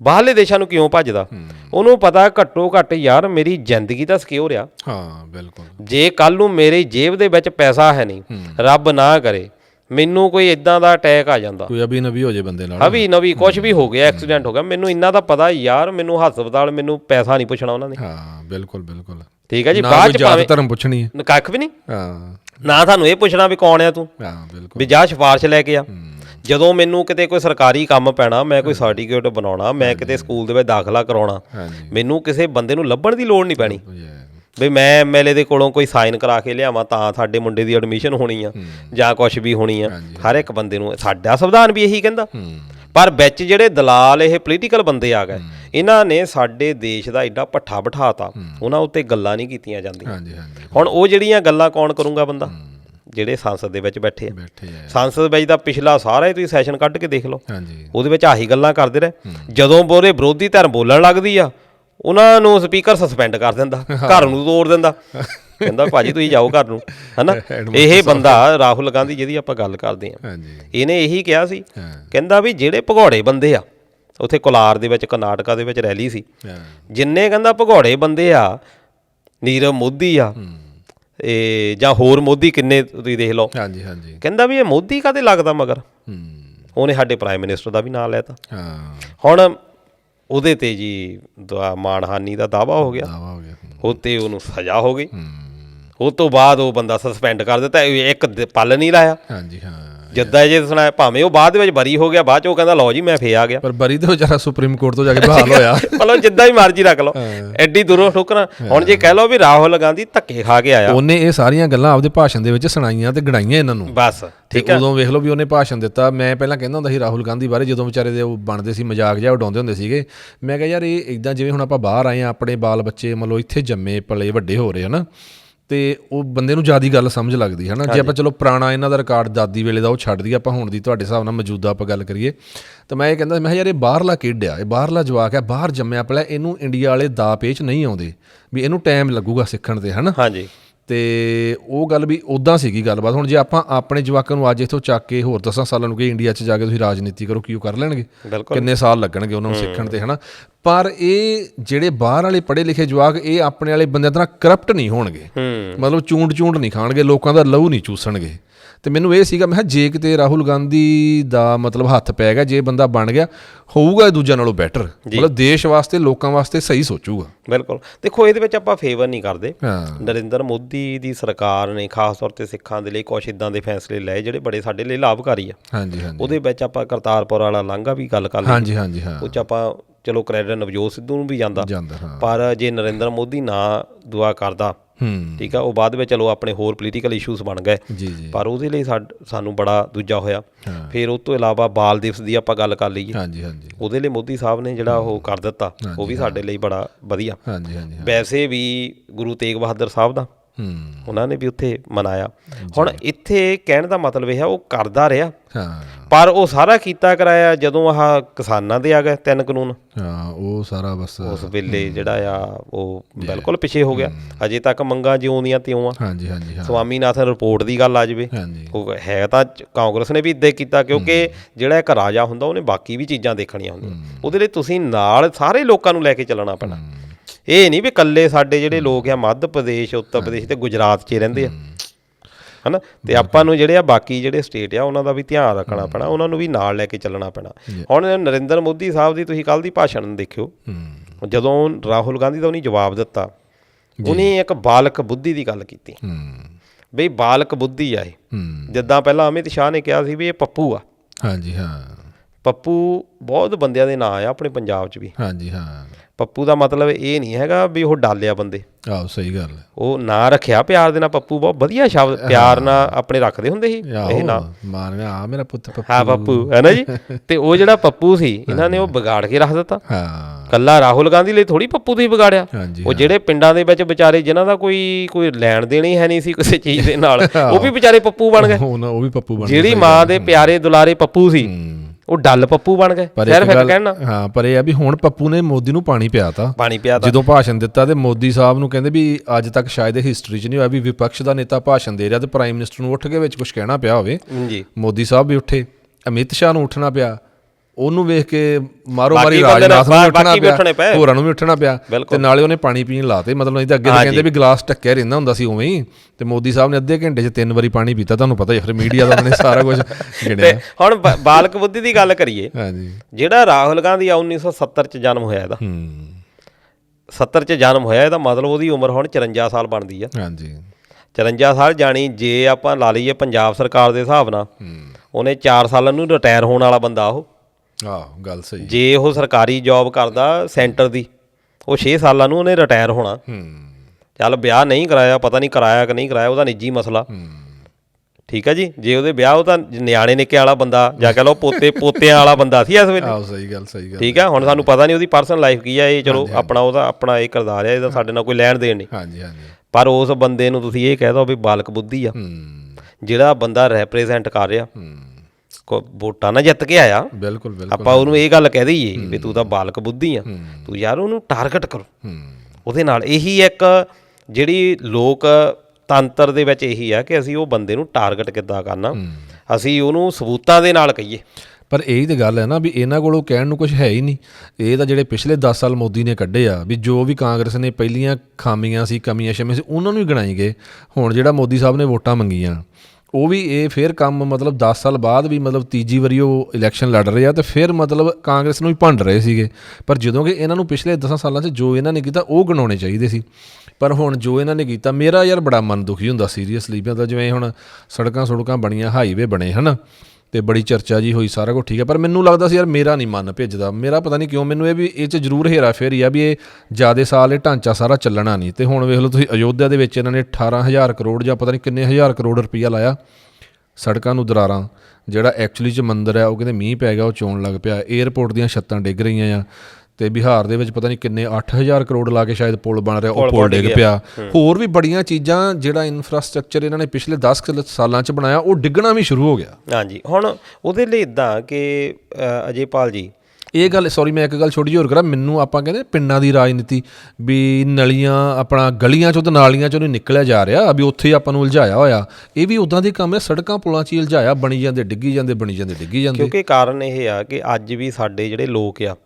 ਬਾਹਰਲੇ ਦੇਸ਼ਾਂ ਨੂੰ ਕਿਉਂ ਭੱਜਦਾ? ਉਹਨੂੰ ਪਤਾ ਘੱਟੋ ਘੱਟ ਯਾਰ ਮੇਰੀ ਜ਼ਿੰਦਗੀ ਤਾਂ ਸਿਕਿਉਰ ਆ। ਹਾਂ ਬਿਲਕੁਲ। ਜੇ ਕੱਲ ਨੂੰ ਮੇਰੀ ਜੇਬ ਦੇ ਵਿੱਚ ਪੈਸਾ ਹੈ ਨਹੀਂ ਰੱਬ ਨਾ ਕਰੇ ਮੈਨੂੰ ਕੋਈ ਇਦਾਂ ਦਾ ਅਟੈਕ ਆ ਜਾਂਦਾ। ਕੋਈ ਅਭੀ ਨਵੀ ਹੋ ਜੇ ਬੰਦੇ ਨਾਲ। ਹਵੀ ਨਵੀ ਕੁਝ ਵੀ ਹੋ ਗਿਆ ਐਕਸੀਡੈਂਟ ਹੋ ਗਿਆ ਮੈਨੂੰ ਇੰਨਾ ਤਾਂ ਪਤਾ ਯਾਰ ਮੈਨੂੰ ਹਸਪਤਾਲ ਮੈਨੂੰ ਪੈਸਾ ਨਹੀਂ ਪੁੱਛਣਾ ਉਹਨਾਂ ਨੇ। ਹਾਂ ਬਿਲਕੁਲ ਬਿਲਕੁਲ। ਠੀਕ ਹੈ ਜੀ ਬਾਅਦ ਚ ਭਾਵੇਂ ਧਰਮ ਪੁੱਛਣੀ ਹੈ। ਕੱਖ ਵੀ ਨਹੀਂ? ਹਾਂ। ਨਾ ਤੁਹਾਨੂੰ ਇਹ ਪੁੱਛਣਾ ਵੀ ਕੌਣ ਆ ਤੂੰ? ਹਾਂ ਬਿਲਕੁਲ। ਵੀ ਜਾ ਸਿਫਾਰਿਸ਼ ਲੈ ਕੇ ਆ। ਜਦੋਂ ਮੈਨੂੰ ਕਿਤੇ ਕੋਈ ਸਰਕਾਰੀ ਕੰਮ ਪੈਣਾ ਮੈਂ ਕੋਈ ਸਰਟੀਫਿਕੇਟ ਬਣਾਉਣਾ ਮੈਂ ਕਿਤੇ ਸਕੂਲ ਦੇ ਵਿੱਚ ਦਾਖਲਾ ਕਰਾਉਣਾ ਮੈਨੂੰ ਕਿਸੇ ਬੰਦੇ ਨੂੰ ਲੱਭਣ ਦੀ ਲੋੜ ਨਹੀਂ ਪੈਣੀ। ਵੀ ਮੈਂ ਐਮਐਲਏ ਦੇ ਕੋਲੋਂ ਕੋਈ ਸਾਈਨ ਕਰਾ ਕੇ ਲਿਆਵਾਂ ਤਾਂ ਸਾਡੇ ਮੁੰਡੇ ਦੀ ਐਡਮਿਸ਼ਨ ਹੋਣੀ ਆ ਜਾਂ ਕੁਝ ਵੀ ਹੋਣੀ ਆ। ਹਰ ਇੱਕ ਬੰਦੇ ਨੂੰ ਸਾਡਾ ਸੰਵਿਧਾਨ ਵੀ ਇਹੀ ਕਹਿੰਦਾ। ਪਰ ਵਿੱਚ ਜਿਹੜੇ ਦਲਾਲ ਇਹ ਪੋਲੀਟੀਕਲ ਬੰਦੇ ਆ ਗਏ ਇਹਨਾਂ ਨੇ ਸਾਡੇ ਦੇਸ਼ ਦਾ ਐਡਾ ਪੱਠਾ ਬਿਠਾਤਾ। ਉਹਨਾਂ ਉੱਤੇ ਗੱਲਾਂ ਨਹੀਂ ਕੀਤੀਆਂ ਜਾਂਦੀਆਂ। ਹੁਣ ਉਹ ਜਿਹੜੀਆਂ ਗੱਲਾਂ ਕੌਣ ਕਰੂੰਗਾ ਬੰਦਾ? ਜਿਹੜੇ ਸੰਸਦ ਦੇ ਵਿੱਚ ਬੈਠੇ ਆ। ਬੈਠੇ ਆ। ਸੰਸਦ ਵਿੱਚ ਦਾ ਪਿਛਲਾ ਸਾਰਾ ਹੀ ਤੁਸੀਂ ਸੈਸ਼ਨ ਕੱਢ ਕੇ ਦੇਖ ਲਓ। ਹਾਂਜੀ। ਉਹਦੇ ਵਿੱਚ ਆਹੀ ਗੱਲਾਂ ਕਰਦੇ ਰਹੇ। ਜਦੋਂ ਬੋਰੇ ਵਿਰੋਧੀ ਧਿਰ ਬੋਲਣ ਲੱਗਦੀ ਆ ਉਹਨਾਂ ਨੂੰ ਸਪੀਕਰ ਸਸਪੈਂਡ ਕਰ ਦਿੰਦਾ ਘਰ ਨੂੰ ਤੋੜ ਦਿੰਦਾ। ਕਹਿੰਦਾ ਭਾਜੀ ਤੁਸੀਂ ਜਾਓ ਘਰ ਨੂੰ ਹਨਾ? ਇਹ ਬੰਦਾ ਰਾਹੁਲ ਗਾਂਧੀ ਜਿਹਦੀ ਆਪਾਂ ਗੱਲ ਕਰਦੇ ਆ ਹਾਂਜੀ। ਇਹਨੇ ਇਹੀ ਕਿਹਾ ਸੀ। ਕਹਿੰਦਾ ਵੀ ਜਿਹੜੇ ਭਗੌੜੇ ਬੰਦੇ ਆ ਉੱਥੇ ਕੋਲਾਰ ਦੇ ਵਿੱਚ ਕਰਨਾਟਕਾ ਦੇ ਵਿੱਚ ਰੈਲੀ ਸੀ। ਜਿੰਨੇ ਕਹਿੰਦਾ ਭਗੌੜੇ ਬੰਦੇ ਆ ਨੀਰਵ ਮੋਦੀ ਆ ਇਹ ਜਾਂ ਹੋਰ ਮੋਦੀ ਕਿੰਨੇ ਤੁਸੀਂ ਦੇਖ ਲਓ। ਹਾਂਜੀ ਹਾਂਜੀ। ਕਹਿੰਦਾ ਵੀ ਇਹ ਮੋਦੀ ਕਾਦੇ ਲੱਗਦਾ ਮਗਰ? ਹੂੰ। ਉਹਨੇ ਸਾਡੇ ਪ੍ਰਾਈਮ ਮਿਨਿਸਟਰ ਦਾ ਵੀ ਨਾਂ ਲੈਤਾ ਹਾਂ। ਹੁਣ ਉਹਦੇ ਤੇ ਜੀ ਮਾਣਹਾਨੀ ਦਾ ਦਾਵਾ ਹੋ ਗਿਆ। ਦਾਵਾ ਹੋ ਗਿਆ। ਉਹ ਤੇ ਉਹਨੂੰ ਸਜ਼ਾ ਹੋ ਗਈ। ਉਹ ਤੋਂ ਬਾਅਦ ਉਹ ਬੰਦਾ ਸਸਪੈਂਡ ਕਰ ਦਿੱਤਾ। ਇੱਕ ਪਲ ਨਹੀਂ ਲਾਇਆ। ਹਾਂਜੀ ਹਾਂ। ਜਿੱਦਾਂ ਜੇ ਸੁਣਾਇਆ ਭਾਵੇਂ ਉਹ ਬਾਅਦ ਵਿੱਚ ਬਰੀ ਹੋ ਗਿਆ ਬਾਅਦ ਚ ਉਹ ਕਹਿੰਦਾ ਲਓ ਜੀ ਮੈਂ ਫੇ ਆ ਗਿਆ। ਪਰ ਬਰੀ ਤੇ ਵਿਚਾਰਾ ਸੁਪਰੀਮ ਕੋਰਟ ਤੋਂ ਜਾ ਕੇ ਬਹਾਲ ਹੋਇਆ। (laughs) ਮਤਲਬ ਜਿੱਦਾਂ ਹੀ ਮਰਜ਼ੀ ਰੱਖ ਲਓ। ਐਡੀ ਦੂਰੋਂ ਠੋਕਰਾਂ। ਹੁਣ ਜੇ ਕਹਿ ਲਓ ਵੀ ਰਾਹੁਲ ਗਾਂਧੀ ਧੱਕੇ ਖਾ ਕੇ ਆਇਆ। ਉਹਨੇ ਇਹ ਸਾਰੀਆਂ ਗੱਲਾਂ ਆਪਦੇ ਭਾਸ਼ਣ ਦੇ ਵਿੱਚ ਸੁਣਾਈਆਂ ਤੇ ਗਣਾਈਆਂ ਇਹਨਾਂ ਨੂੰ। ਬਸ ਠੀਕ ਹੈ ਉਦੋਂ ਵੇਖ ਲਓ ਵੀ ਉਹਨੇ ਭਾਸ਼ਣ ਦਿੱਤਾ। ਮੈਂ ਪਹਿਲਾਂ ਕਹਿੰਦਾ ਹੁੰਦਾ ਸੀ ਰਾਹੁਲ ਗਾਂਧੀ ਬਾਰੇ ਜਦੋਂ ਵਿਚਾਰੇ ਦੇ ਉਹ ਬਣਦੇ ਸੀ ਮਜ਼ਾਕ ਜਿਹਾ ਉਡਾਉਂਦੇ ਹੁੰਦੇ ਸੀਗੇ। ਮੈਂ ਕਿਹਾ ਯਾਰ ਇਹ ਇਦਾਂ ਜਿਵੇਂ ਹੁਣ ਆਪਾਂ ਬਾਹਰ ਆਏ ਆ ਆਪਣੇ ਬਾਲ ਬੱਚੇ ਮਤਲਬ ਇੱਥੇ ਜੰਮੇ ਪਲੇ ਵੱਡੇ ਹੋ ਰਹੇ ਹਨਾ ਤੇ ਉਹ ਬੰਦੇ ਨੂੰ ਜਿਆਦੀ ਗੱਲ ਸਮਝ ਲੱਗਦੀ ਹਨਾ ਜੇ ਆਪਾਂ ਚਲੋ ਪੁਰਾਣਾ ਇਹਨਾਂ ਦਾ ਰਿਕਾਰਡ ਦਾਦੀ ਵੇਲੇ ਦਾ ਉਹ ਛੱਡ ਦਈਏ ਆਪਾਂ ਹੁਣ ਦੀ ਤੁਹਾਡੇ ਹਿਸਾਬ ਨਾਲ ਮੌਜੂਦਾ ਆਪਾਂ ਗੱਲ ਕਰੀਏ। ਤਾਂ ਮੈਂ ਇਹ ਕਹਿੰਦਾ ਮੈਂ ਯਾਰ ਇਹ ਬਾਹਰਲਾ ਕਿੱਡ ਆ ਇਹ ਬਾਹਰਲਾ ਜਵਾਕ ਆ ਬਾਹਰ ਜੰਮਿਆ ਪਲਿਆ ਇਹਨੂੰ ਇੰਡੀਆ ਵਾਲੇ ਦਾ ਪੇਚ ਨਹੀਂ ਆਉਂਦੇ ਵੀ ਇਹਨੂੰ ਟਾਈਮ ਲੱਗੂਗਾ ਸਿੱਖਣ ਤੇ ਹਨਾ? ਹਾਂਜੀ। ਤੇ ਉਹ ਗੱਲ ਵੀ ਉਦਾਂ ਸੀਗੀ ਗੱਲਬਾਤ। ਹੁਣ ਜੇ ਆਪਾਂ ਆਪਣੇ ਜਵਾਕਾਂ ਨੂੰ ਅੱਜ ਇਥੋਂ ਚੱਕ ਕੇ ਹੋਰ 10 ਸਾਲਾਂ ਨੂੰ ਕਿ ਇੰਡੀਆ 'ਚ ਜਾ ਕੇ ਤੁਸੀਂ ਰਾਜਨੀਤੀ ਕਰੋ ਕੀ ਉਹ ਕਰ ਲੈਣਗੇ? ਕਿੰਨੇ ਸਾਲ ਲੱਗਣਗੇ ਉਹਨਾਂ ਨੂੰ ਸਿੱਖਣ ਤੇ ਹਨਾ? ਪਰ ਇਹ ਜਿਹੜੇ ਬਾਹਰ ਵਾਲੇ ਪੜ੍ਹੇ ਲਿਖੇ ਜਵਾਕ ਇਹ ਆਪਣੇ ਵਾਲੇ ਬੰਦਿਆਂ ਤਰ੍ਹਾਂ ਕਰਪਟ ਨਹੀਂ ਹੋਣਗੇ। ਮਤਲਬ ਚੂੰਡ ਚੂੰਡ ਨਹੀਂ ਖਾਣਗੇ ਲੋਕਾਂ ਦਾ ਲਹੂ ਨਹੀਂ ਚੂਸਣਗੇ। ਤੇ ਮੈਨੂੰ ਇਹ ਸੀਗਾ ਮੈਂ ਕਿਹਾ ਜੇ ਕਿਤੇ ਰਾਹੁਲ ਗਾਂਧੀ ਦਾ ਮਤਲਬ ਹੱਥ ਪੈ ਗਿਆ ਜੇ ਬੰਦਾ ਬਣ ਗਿਆ ਹੋਊਗਾ ਇਹ ਦੂਜਿਆਂ ਨਾਲੋਂ ਬੈਟਰ ਮਤਲਬ ਦੇਸ਼ ਵਾਸਤੇ ਲੋਕਾਂ ਵਾਸਤੇ ਸਹੀ ਸੋਚੂਗਾ। ਬਿਲਕੁਲ। ਦੇਖੋ ਇਹਦੇ ਵਿੱਚ ਆਪਾਂ ਫੇਵਰ ਨਹੀਂ ਕਰਦੇ। ਨਰਿੰਦਰ ਮੋਦੀ ਦੀ ਸਰਕਾਰ ਨੇ ਖਾਸ ਤੌਰ ਤੇ ਸਿੱਖਾਂ ਦੇ ਲਈ ਕੁਝ ਇਦਾਂ ਦੇ ਫੈਸਲੇ ਲਏ ਜਿਹੜੇ ਬੜੇ ਸਾਡੇ ਲਈ ਲਾਭਕਾਰੀ ਆ। ਹਾਂਜੀ ਹਾਂਜੀ। ਉਹਦੇ ਵਿੱਚ ਆਪਾਂ ਕਰਤਾਰਪੁਰ ਵਾਲਾ ਲਾਂਘਾ ਵੀ ਗੱਲ ਕਰ ਲਈ ਹਾਂਜੀ ਹਾਂਜੀ ਹਾਂ। ਉਹ ਚ ਆਪਾਂ ਚਲੋ ਕ੍ਰੈਡਿਟ ਨਵਜੋਤ ਸਿੱਧੂ ਨੂੰ ਵੀ ਜਾਂਦਾ। ਪਰ ਜੇ ਨਰਿੰਦਰ ਮੋਦੀ ਨਾ ਦੁਆ ਕਰਦਾ ਹੂੰ। ਠੀਕ ਆ ਉਹ ਬਾਅਦ ਵਿੱਚ ਚਲੋ ਆਪਣੇ ਹੋਰ ਪੋਲੀਟੀਕਲ ਇਸ਼ੂਜ਼ ਬਣ ਗਏ। ਪਰ ਉਹਦੇ ਲਈ ਸਾਨੂੰ ਬੜਾ ਦੂਜਾ ਹੋਇਆ। ਫਿਰ ਉਸ ਤੋਂ ਇਲਾਵਾ ਬਾਲ ਦਿਵਸ ਦੀ ਆਪਾਂ ਗੱਲ ਕਰ ਲਈਏ। ਹਾਂਜੀ ਹਾਂਜੀ। ਉਹਦੇ ਲਈ ਮੋਦੀ ਸਾਹਿਬ ਨੇ ਜਿਹੜਾ ਉਹ ਕਰ ਦਿੱਤਾ। ਉਹ ਵੀ ਸਾਡੇ ਲਈ ਬੜਾ ਵਧੀਆ। ਹਾਂਜੀ ਹਾਂਜੀ। ਵੈਸੇ ਵੀ ਗੁਰੂ ਤੇਗ ਬਹਾਦਰ ਸਾਹਿਬ ਦਾ ਉਹਨਾਂ ਨੇ ਵੀ ਉੱਥੇ ਮਨਾਇਆ। ਹੁਣ ਇੱਥੇ ਕਹਿਣ ਦਾ ਮਤਲਬ ਇਹ ਹੈ ਉਹ ਕਰਦਾ ਰਿਹਾ। ਹਾਂ। ਪਰ ਉਹ ਸਾਰਾ ਕੀਤਾ ਕਰਾਇਆ ਜਦੋਂ ਆਹ ਕਿਸਾਨਾਂ ਦੇ ਆ ਗਏ ਤਿੰਨ ਕਾਨੂੰਨ। ਹਾਂ ਉਹ ਸਾਰਾ ਬਸ ਉਸ ਵੇਲੇ ਜਿਹੜਾ ਆ ਉਹ ਬਿਲਕੁਲ ਪਿੱਛੇ ਹੋ ਗਿਆ। ਅਜੇ ਤੱਕ ਮੰਗਾਂ ਜਿਉਂਦੀਆਂ ਤਿਉਂ ਆ। ਹਾਂਜੀ ਹਾਂਜੀ ਹਾਂ। ਸਵਾਮੀਨਾਥਨ ਰਿਪੋਰਟ ਦੀ ਗੱਲ ਆ ਜਾਵੇ। ਉਹ ਹੈ ਤਾਂ ਕਾਂਗਰਸ ਨੇ ਵੀ ਇਦਾਂ ਕੀਤਾ ਕਿਉਂਕਿ ਜਿਹੜਾ ਇੱਕ ਰਾਜਾ ਹੁੰਦਾ ਉਹਨੇ ਬਾਕੀ ਵੀ ਚੀਜ਼ਾਂ ਦੇਖਣੀਆਂ ਹੁੰਦੀਆਂ। ਉਹਦੇ ਲਈ ਤੁਸੀਂ ਨਾਲ ਸਾਰੇ ਲੋਕਾਂ ਨੂੰ ਲੈ ਕੇ ਚੱਲਣਾ ਪੈਣਾ। ਇਹ ਨਹੀਂ ਵੀ ਇਕੱਲੇ ਸਾਡੇ ਜਿਹੜੇ ਲੋਕ ਆ ਮੱਧ ਪ੍ਰਦੇਸ਼ ਉੱਤਰ ਪ੍ਰਦੇਸ਼ ਤੇ ਗੁਜਰਾਤ 'ਚ ਰਹਿੰਦੇ ਆ। ਹਨਾ? ਤੇ ਆਪਾਂ ਨੂੰ ਜਿਹੜੇ ਆ ਬਾਕੀ ਜਿਹੜੇ ਸਟੇਟ ਆ ਉਹਨਾਂ ਦਾ ਵੀ ਧਿਆਨ ਰੱਖਣਾ ਪੈਣਾ ਉਹਨਾਂ ਨੂੰ ਵੀ ਨਾਲ ਲੈ ਕੇ ਚੱਲਣਾ ਪੈਣਾ। ਹੁਣ ਨਰਿੰਦਰ ਮੋਦੀ ਸਾਹਿਬ ਦੀ ਤੁਸੀਂ ਕੱਲ ਦੀ ਭਾਸ਼ਣ ਦੇਖਿਓ। ਜਦੋਂ ਰਾਹੁਲ ਗਾਂਧੀ ਦਾ ਉਹਨੇ ਜਵਾਬ ਦਿੱਤਾ ਉਹਨੇ ਇੱਕ ਬਾਲਕ ਬੁੱਧੀ ਦੀ ਗੱਲ ਕੀਤੀ। ਬਈ ਬਾਲਕ ਬੁੱਧੀ ਆ ਇਹ। ਜਿੱਦਾਂ ਪਹਿਲਾਂ ਅਮਿਤ ਸ਼ਾਹ ਨੇ ਕਿਹਾ ਸੀ ਵੀ ਇਹ ਪੱਪੂ ਆ। ਹਾਂਜੀ ਹਾਂ। ਪੱਪੂ ਬਹੁਤ ਬੰਦਿਆਂ ਦੇ ਨਾਂ ਆ ਆਪਣੇ ਪੰਜਾਬ 'ਚ ਵੀ। ਹਾਂਜੀ ਹਾਂ। ਪੱਪੂ ਦਾ ਮਤਲਬ ਇਹ ਨਹੀਂ ਹੈਗਾ ਵੀ ਉਹ ਡਾਲਿਆ ਬੰਦੇ। ਆਹੋ ਸਹੀ ਗੱਲ ਹੈ। ਉਹ ਨਾਂ ਰੱਖਿਆ ਪਿਆਰ ਦੇ ਨਾਲ ਪੱਪੂ ਬਹੁਤ ਵਧੀਆ ਸ਼ਬਦ ਪਿਆਰ ਨਾਲ ਆਪਣੇ ਰੱਖਦੇ ਹੁੰਦੇ ਸੀ। ਇਹ ਨਾਂ। ਮਾਨ ਗਿਆ ਆ ਮੇਰਾ ਪੁੱਤ ਪੱਪੂ। ਹਾਂ ਪੱਪੂ ਹੈ ਨਾ ਜੀ? (laughs) ਤੇ ਉਹ ਜਿਹੜਾ ਪੱਪੂ ਸੀ ਇਹਨਾਂ ਨੇ ਉਹ ਵਿਗਾੜ ਕੇ ਰੱਖ ਦਿੱਤਾ। ਹਾਂ। ਕੱਲਾ ਰਾਹੁਲ ਗਾਂਧੀ ਲਈ ਥੋੜੀ ਪੱਪੂ ਤੁਸੀਂ ਵਿਗਾੜਿਆ। ਉਹ ਜਿਹੜੇ ਪਿੰਡਾਂ ਦੇ ਵਿੱਚ ਵਿਚਾਰੇ ਜਿਨ੍ਹਾਂ ਦਾ ਕੋਈ ਕੋਈ ਲੈਣ ਦੇਣ ਹੀ ਹੈ ਨਹੀਂ ਸੀ ਕਿਸੇ ਚੀਜ਼ ਦੇ ਨਾਲ ਉਹ ਵੀ ਵਿਚਾਰੇ ਪੱਪੂ ਬਣ ਗਏ। ਉਹ ਵੀ ਪੱਪੂ ਬਣ ਜਿਹੜੀ ਮਾਂ ਦੇ ਪਿਆਰੇ ਦੁਲਾਰੇ ਪੱਪੂ ਸੀ। ਉਹ ਡੱਲ ਪੱਪੂ ਬਣ ਗਏ। ਸਿਰਫ ਇੱਕ ਕਹਿਣਾ। ਹਾਂ ਪਰ ਇਹ ਆ ਵੀ ਹੁਣ ਪੱਪੂ ਨੇ ਮੋਦੀ ਨੂੰ ਪਾਣੀ ਪਿਆਤਾ। ਪਾਣੀ ਪਿਆ ਤਾਂ ਜਦੋਂ ਭਾਸ਼ਣ ਦਿੱਤਾ ਤੇ ਮੋਦੀ ਸਾਹਿਬ ਨੂੰ ਕਹਿੰਦੇ ਵੀ ਅੱਜ ਤੱਕ ਸ਼ਾਇਦ ਹਿਸਟਰੀ 'ਚ ਨਹੀਂ ਹੋਇਆ ਵੀ ਵਿਪਕਸ਼ ਦਾ ਨੇਤਾ ਭਾਸ਼ਣ ਦੇ ਰਿਹਾ ਤੇ ਪ੍ਰਾਈਮ ਮਿਨਿਸਟਰ ਨੂੰ ਉੱਠ ਕੇ ਵਿੱਚ ਕੁਝ ਕਹਿਣਾ ਪਿਆ ਹੋਵੇ। ਜੀ ਮੋਦੀ ਸਾਹਿਬ ਵੀ ਉੱਠੇ ਅਮਿਤ ਸ਼ਾਹ ਨੂੰ ਉੱਠਣਾ ਪਿਆ। ਉਹਨੂੰ ਵੇਖ ਕੇ ਮਾਰੋ ਮਾਰੀ ਰਾਜਨਾਥ ਨੂੰ ਉੱਠਣਾ ਪਿਆ। ਹੋਰਾਂ ਨੂੰ ਵੀ ਉੱਠਣਾ ਪਿਆ। ਤੇ ਨਾਲੇ ਉਹਨੇ ਪਾਣੀ ਪੀਣ ਲਾਤੇ। ਮਤਲਬ ਨਹੀਂ ਤਾਂ ਅੱਗੇ ਤਾਂ। ਕਹਿੰਦੇ ਵੀ ਗਲਾਸ ਟੱਕਿਆ ਰਹਿੰਦਾ ਹੁੰਦਾ ਸੀ ਉਵੇਂ ਹੀ। ਤੇ ਮੋਦੀ ਸਾਹਿਬ ਨੇ ਅੱਧੇ ਘੰਟੇ 'ਚ ਤਿੰਨ ਵਾਰੀ ਪਾਣੀ ਪੀਤਾ ਤੁਹਾਨੂੰ ਪਤਾ ਹੀ ਫਿਰ ਮੀਡੀਆ ਦਾ ਉਹਨੇ ਸਾਰਾ ਕੁਝ (laughs) ਤੇ ਗਿਣਿਆ। ਹੁਣ ਬਾਲਕ ਬੁੱਧੀ ਦੀ ਗੱਲ ਕਰੀਏ ਹਾਂਜੀ। ਜਿਹੜਾ ਰਾਹੁਲ ਗਾਂਧੀ ਆ 1970 ਚ ਜਨਮ ਹੋਇਆ ਇਹਦਾ। ਹੂੰ। 70 ਚ ਜਨਮ ਹੋਇਆ ਇਹਦਾ ਮਤਲਬ ਉਹਦੀ ਉਮਰ ਹੁਣ 54 ਸਾਲ ਬਣਦੀ ਆ। ਹਾਂਜੀ। 54 ਸਾਲ ਜਾਣੀ ਜੇ ਆਪਾਂ ਲਾ ਲਈਏ ਪੰਜਾਬ ਸਰਕਾਰ ਦੇ ਹਿਸਾਬ ਨਾਲ ਹੂੰ। ਉਹਨੇ 4 ਸਾਲਾਂ ਨੂੰ ਰਿਟਾਇਰ ਹੋਣ ਵਾਲਾ ਬੰਦਾ ਉਹ। ਆਹ ਗੱਲ ਸਹੀ। ਜੇ ਉਹ ਸਰਕਾਰੀ ਜੌਬ ਕਰਦਾ ਸੈਂਟਰ ਦੀ ਉਹ 6 ਸਾਲਾਂ ਨੂੰ ਉਹਨੇ ਰਿਟਾਇਰ ਹੋਣਾ। ਹੂੰ। ਚੱਲ ਵਿਆਹ ਨਹੀਂ ਕਰਾਇਆ ਪਤਾ ਨਹੀਂ ਕਰਾਇਆ ਕਿ ਨਹੀਂ ਕਰਾਇਆ ਉਹਦਾ ਨਿੱਜੀ ਮਸਲਾ। ਹੂੰ। ਠੀਕ ਹੈ ਜੀ? ਜੇ ਉਹਦੇ ਵਿਆਹ ਉਹ ਤਾਂ ਨਿਆਣੇ ਨਿੱਕੇ ਵਾਲਾ ਬੰਦਾ ਜਾਂ ਕਹ ਲਓ ਪੋਤੇ (laughs) ਪੋਤਿਆਂ ਵਾਲਾ ਬੰਦਾ ਸੀ ਇਸ ਵੇਲੇ। ਆਹ ਸਹੀ ਗੱਲ ਸਹੀ ਗੱਲ। ਠੀਕ ਹੈ? ਹੁਣ ਸਾਨੂੰ ਪਤਾ ਨਹੀਂ ਉਹਦੀ ਪਰਸਨਲ ਲਾਈਫ ਕੀ ਹੈ ਇਹ ਚਲੋ ਆਪਣਾ ਉਹਦਾ ਆਪਣਾ ਇਹ ਕਿਰਦਾਰ ਹੈ ਇਹਦਾ ਸਾਡੇ ਨਾਲ ਕੋਈ ਲੈਣ ਦੇਣ ਨਹੀਂ। ਹਾਂਜੀ ਹਾਂਜੀ। ਪਰ ਉਸ ਬੰਦੇ ਨੂੰ ਤੁਸੀਂ ਇਹ ਕਹਿ ਦੋ ਵੀ ਬਾਲਕ ਬੁੱਧੀ ਆ। ਹੂੰ। ਜਿਹੜਾ ਬੰਦਾ ਰੈਪਰੈਜ਼ੈਂਟ ਕਰ ਰਿਹਾ ਹੂੰ। ਕੋ ਵੋਟਾਂ ਨਾਲ ਜਿੱਤ ਕੇ ਆਇਆ। ਬਿਲਕੁਲ ਬਿਲਕੁਲ ਆਪਾਂ ਉਹਨੂੰ ਇਹ ਗੱਲ ਕਹਿ ਦਈਏ ਵੀ ਤੂੰ ਤਾਂ ਬਾਲਕ ਬੁੱਧੀ ਆ। ਤੂੰ ਯਾਰ ਉਹਨੂੰ ਟਾਰਗੇਟ ਕਰੋ। ਹੂੰ। ਉਹਦੇ ਨਾਲ ਇਹੀ ਇੱਕ ਜਿਹੜੀ ਲੋਕ ਤੰਤਰ ਦੇ ਵਿੱਚ ਇਹੀ ਆ ਕਿ ਅਸੀਂ ਉਹ ਬੰਦੇ ਨੂੰ ਟਾਰਗੇਟ ਕਿੱਦਾਂ ਕਰਨਾ। ਅਸੀਂ ਉਹਨੂੰ ਸਬੂਤਾਂ ਦੇ ਨਾਲ ਕਹੀਏ। ਪਰ ਇਹੀ ਤੇ ਗੱਲ ਹੈ ਨਾ ਵੀ ਇਹਨਾਂ ਕੋਲੋਂ ਕਹਿਣ ਨੂੰ ਕੁਝ ਹੈ ਹੀ ਨਹੀਂ। ਇਹ ਤਾਂ ਜਿਹੜੇ ਪਿਛਲੇ 10 ਸਾਲ ਮੋਦੀ ਨੇ ਕੱਢੇ ਆ ਵੀ ਜੋ ਵੀ ਕਾਂਗਰਸ ਨੇ ਪਹਿਲੀਆਂ ਖਾਮੀਆਂ ਸੀ ਕਮੀਆਂ ਸ਼ਮੀਆਂ ਸੀ ਉਹਨਾਂ ਨੂੰ ਹੀ ਗਿਣਾਈ ਗਏ। ਹੁਣ ਜਿਹੜਾ ਮੋਦੀ ਸਾਹਿਬ ਨੇ ਵੋਟਾਂ ਮੰਗੀਆਂ ਉਹ ਵੀ ਇਹ ਫੇਰ ਕੰਮ ਮਤਲਬ 10 ਸਾਲ ਬਾਅਦ ਵੀ ਮਤਲਬ ਤੀਜੀ ਵਾਰੀ ਉਹ ਇਲੈਕਸ਼ਨ ਲੜ ਰਹੇ ਆ ਤੇ ਫਿਰ ਮਤਲਬ ਕਾਂਗਰਸ ਨੂੰ ਹੀ ਭੰਡ ਰਹੇ ਸੀਗੇ। ਪਰ ਜਦੋਂ ਕਿ ਇਹਨਾਂ ਨੂੰ ਪਿਛਲੇ 10 ਸਾਲਾਂ 'ਚ ਜੋ ਇਹਨਾਂ ਨੇ ਕੀਤਾ ਉਹ ਗਣਾਉਣੇ ਚਾਹੀਦੇ ਸੀ। ਪਰ ਹੁਣ ਜੋ ਇਹਨਾਂ ਨੇ ਕੀਤਾ, ਮੇਰਾ ਯਾਰ ਬੜਾ ਮਨ ਦੁਖੀ ਹੁੰਦਾ ਸੀਰੀਅਸਲੀ ਵੀ ਤਾਂ ਜਿਵੇਂ ਹੁਣ ਸੜਕਾਂ ਸੜਕਾਂ ਬਣੀਆਂ ਹਾਈਵੇ ਬਣੇ, ਹਨ? ਤੇ ਬੜੀ ਚਰਚਾ ਜੀ ਹੋਈ ਸਾਰਾ ਕੁਝ ਠੀਕ ਹੈ, ਪਰ ਮੈਨੂੰ ਲੱਗਦਾ ਸੀ ਯਾਰ ਮੇਰਾ ਨਹੀਂ ਮਨ ਭਿੱਜਦਾ। ਮੇਰਾ ਪਤਾ ਨਹੀਂ ਕਿਉਂ, ਮੈਨੂੰ ਇਹ ਵੀ, ਇਹ ਚ ਜ਼ਰੂਰ ਹੇਰਾ ਫੇਰੀ ਆ ਵੀ ਇਹ ਜਿਆਦੇ ਸਾਲ ਇਹ ਢਾਂਚਾ ਸਾਰਾ ਚੱਲਣਾ ਨਹੀਂ। ਤੇ ਹੁਣ ਵੇਖ ਲਓ ਤੁਸੀਂ ਅਯੋਧਿਆ ਦੇ ਵਿੱਚ ਇਹਨਾਂ ਨੇ 18000 ਕਰੋੜ ਜਾਂ ਪਤਾ ਨਹੀਂ ਕਿੰਨੇ ਹਜ਼ਾਰ ਕਰੋੜ ਰੁਪਈਆ ਲਾਇਆ ਸੜਕਾਂ ਨੂੰ ਦਰਾਰਾਂ। ਜਿਹੜਾ ਐਕਚੁਅਲੀ ਚ ਮੰਦਰ ਹੈ, ਉਹ ਕਹਿੰਦੇ ਮੀਂਹ ਪੈ ਗਿਆ, ਉਹ ਚੋਣ ਲੱਗ ਪਿਆ। 에ਅਰਪੋਰਟ ਦੀਆਂ ਛੱਤਾਂ ਡਿੱਗ ਰਹੀਆਂ ਆ। ਤੇ ਬਿਹਾਰ ਦੇ ਵਿੱਚ ਪਤਾ ਨਹੀਂ ਕਿੰਨੇ 8000 ਕਰੋੜ ਲਾ ਕੇ ਸ਼ਾਇਦ ਪੁਲ ਬਣ ਰਿਹਾ ਉਹ ਪੁਲ ਡਿੱਗ ਪਿਆ। ਹੋਰ ਵੀ ਬੜੀਆਂ ਚੀਜ਼ਾਂ ਜਿਹੜਾ ਇਨਫਰਾਸਟ੍ਰਕਚਰ ਇਹਨਾਂ ਨੇ ਪਿਛਲੇ 10 ਕੁ ਸਾਲਾਂ ਚ ਬਣਾਇਆ ਉਹ ਡਿੱਗਣਾ ਵੀ ਸ਼ੁਰੂ ਹੋ ਗਿਆ। ਹਾਂਜੀ। ਹੁਣ ਉਹਦੇ ਲਈ ਇਦਾਂ ਕਿ ਅਜੇਪਾਲ ਜੀ ਇਹ ਗੱਲ ਸੌਰੀ ਮੈਂ ਇੱਕ ਗੱਲ ਛੋਟੀ ਜਿਹੀ ਹੋਰ ਕਰਾਂ। ਮੈਨੂੰ ਆਪਾਂ ਕਹਿੰਦੇ ਪਿੰਡਾਂ ਦੀ ਰਾਜਨੀਤੀ ਵੀ ਨਲੀਆਂ ਆਪਣਾ ਗਲੀਆਂ ਚੋਂ ਤੇ ਨਾਲੀਆਂ ਚੋਂ ਨਹੀਂ ਨਿਕਲਿਆ ਜਾ ਰਿਹਾ ਵੀ ਉੱਥੇ ਹੀ ਆਪਾਂ ਨੂੰ ਉਲਝਾਇਆ ਹੋਇਆ। ਇਹ ਵੀ ਉਦਾਂ ਦੇ ਕੰਮ ਹੈ ਸੜਕਾਂ ਪੁਲਾਂ 'ਚ ਹੀ ਉਲਝਾਇਆ ਬਣੀ ਜਾਂਦੇ ਡਿੱਗੀ ਜਾਂਦੇ ਬਣੀ ਜਾਂਦੇ ਡਿੱਗੀ ਜਾਂਦੇ। ਕਿਉਂਕਿ ਕਾਰਨ ਇਹ ਆ ਕਿ ਅੱਜ ਵੀ ਸਾਡੇ ਜਿਹੜੇ ਲੋਕ ਆ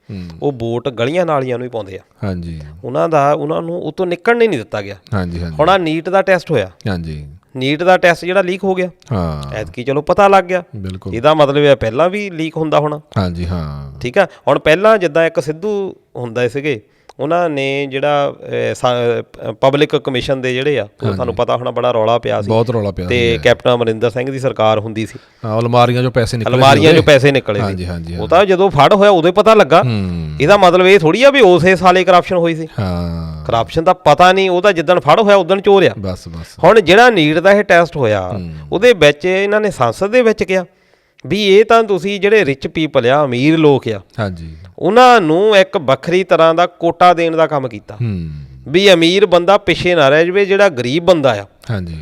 ਉਹ ਵੋਟ ਗਲੀਆਂ ਨਾਲੀਆਂ ਨੂੰ ਹੀ ਪਾਉਂਦੇ ਆ। ਹਾਂਜੀ। ਉਹਨਾਂ ਦਾ ਉਹਨਾਂ ਨੂੰ ਉਤੋਂ ਨਿਕਲਣ ਨਹੀਂ ਦਿੱਤਾ ਗਿਆ। ਹਾਂਜੀ ਹਾਂਜੀ। ਹੁਣ ਆ ਨੀਟ ਦਾ ਟੈਸਟ ਹੋਇਆ। ਹਾਂਜੀ। ਨੀਟ ਦਾ ਟੈਸਟ ਜਿਹੜਾ ਲੀਕ ਹੋ ਗਿਆ। ਹਾਂ। ਐਤਕੀ ਚਲੋ ਪਤਾ ਲੱਗ ਗਿਆ। ਬਿਲਕੁਲ। ਇਹਦਾ ਮਤਲਬ ਇਹ ਪਹਿਲਾਂ ਵੀ ਲੀਕ ਹੁੰਦਾ ਹੋਣਾ। ਹਾਂਜੀ ਹਾਂ। ਠੀਕ ਆ? ਹੁਣ ਪਹਿਲਾਂ ਜਿੱਦਾਂ ਇੱਕ ਸਿੱਧੂ ਹੁੰਦਾ ਸੀਗੇ ਉਹਨਾਂ ਨੇ ਜਿਹੜਾ ਪਬਲਿਕ ਕਮਿਸ਼ਨ ਦੇ ਜਿਹੜੇ ਆ ਉਹ ਤੁਹਾਨੂੰ ਪਤਾ ਹੋਣਾ ਬੜਾ ਰੌਲਾ ਪਿਆ ਸੀ। ਬਹੁਤ ਰੌਲਾ ਪਿਆ ਤੇ ਕੈਪਟਨ ਅਮਰਿੰਦਰ ਸਿੰਘ ਦੀ ਸਰਕਾਰ ਹੁੰਦੀ ਸੀ। ਹਾਂ ਅਲਮਾਰੀਆਂ 'ਚੋਂ ਪੈਸੇ ਨਿਕਲੇ ਅਲਮਾਰੀਆਂ 'ਚੋਂ ਪੈਸੇ ਨਿਕਲੇ ਹਾਂਜੀ ਹਾਂਜੀ ਉਹ ਤਾਂ ਜਦੋਂ ਫੜ ਹੋਇਆ ਉਦੋਂ ਹੀ ਪਤਾ ਲੱਗਾ। ਇਹਦਾ ਮਤਲਬ ਇਹ ਥੋੜੀ ਆ ਵੀ ਉਸੇ ਸਾਲੇ ਕਰਪਸ਼ਨ ਹੋਈ ਸੀ। ਹਾਂ। ਕਰਪਸ਼ਨ ਦਾ ਪਤਾ ਨਹੀਂ ਉਹਦਾ ਜਿੱਦਣ ਫੜ ਹੋਇਆ ਉਦੋਂ ਚੋਰ ਆ। ਬਸ ਬਸ। ਹੁਣ ਜਿਹੜਾ ਨੀਟ ਦਾ ਇਹ ਟੈਸਟ ਹੋਇਆ ਉਹਦੇ ਵਿੱਚ ਇਹਨਾਂ ਨੇ ਸੰਸਦ ਦੇ ਵਿੱਚ ਕਿਹਾ। ਵੀ ਇਹ ਤਾਂ ਤੁਸੀਂ ਜਿਹੜੇ ਰਿਚ ਪੀਪਲ ਆ ਅਮੀਰ ਲੋਕ ਆ ਹਾਂਜੀ। ਉਹਨਾਂ ਨੂੰ ਇੱਕ ਵੱਖਰੀ ਤਰ੍ਹਾਂ ਦਾ ਕੋਟਾ ਦੇਣ ਦਾ ਕੰਮ ਕੀਤਾ। ਹੂੰ। ਵੀ ਅਮੀਰ ਬੰਦਾ ਪਿੱਛੇ ਨਾ ਰਹਿ ਜਾਵੇ ਜਿਹੜਾ ਗਰੀਬ ਬੰਦਾ ਆ। ਹਾਂਜੀ।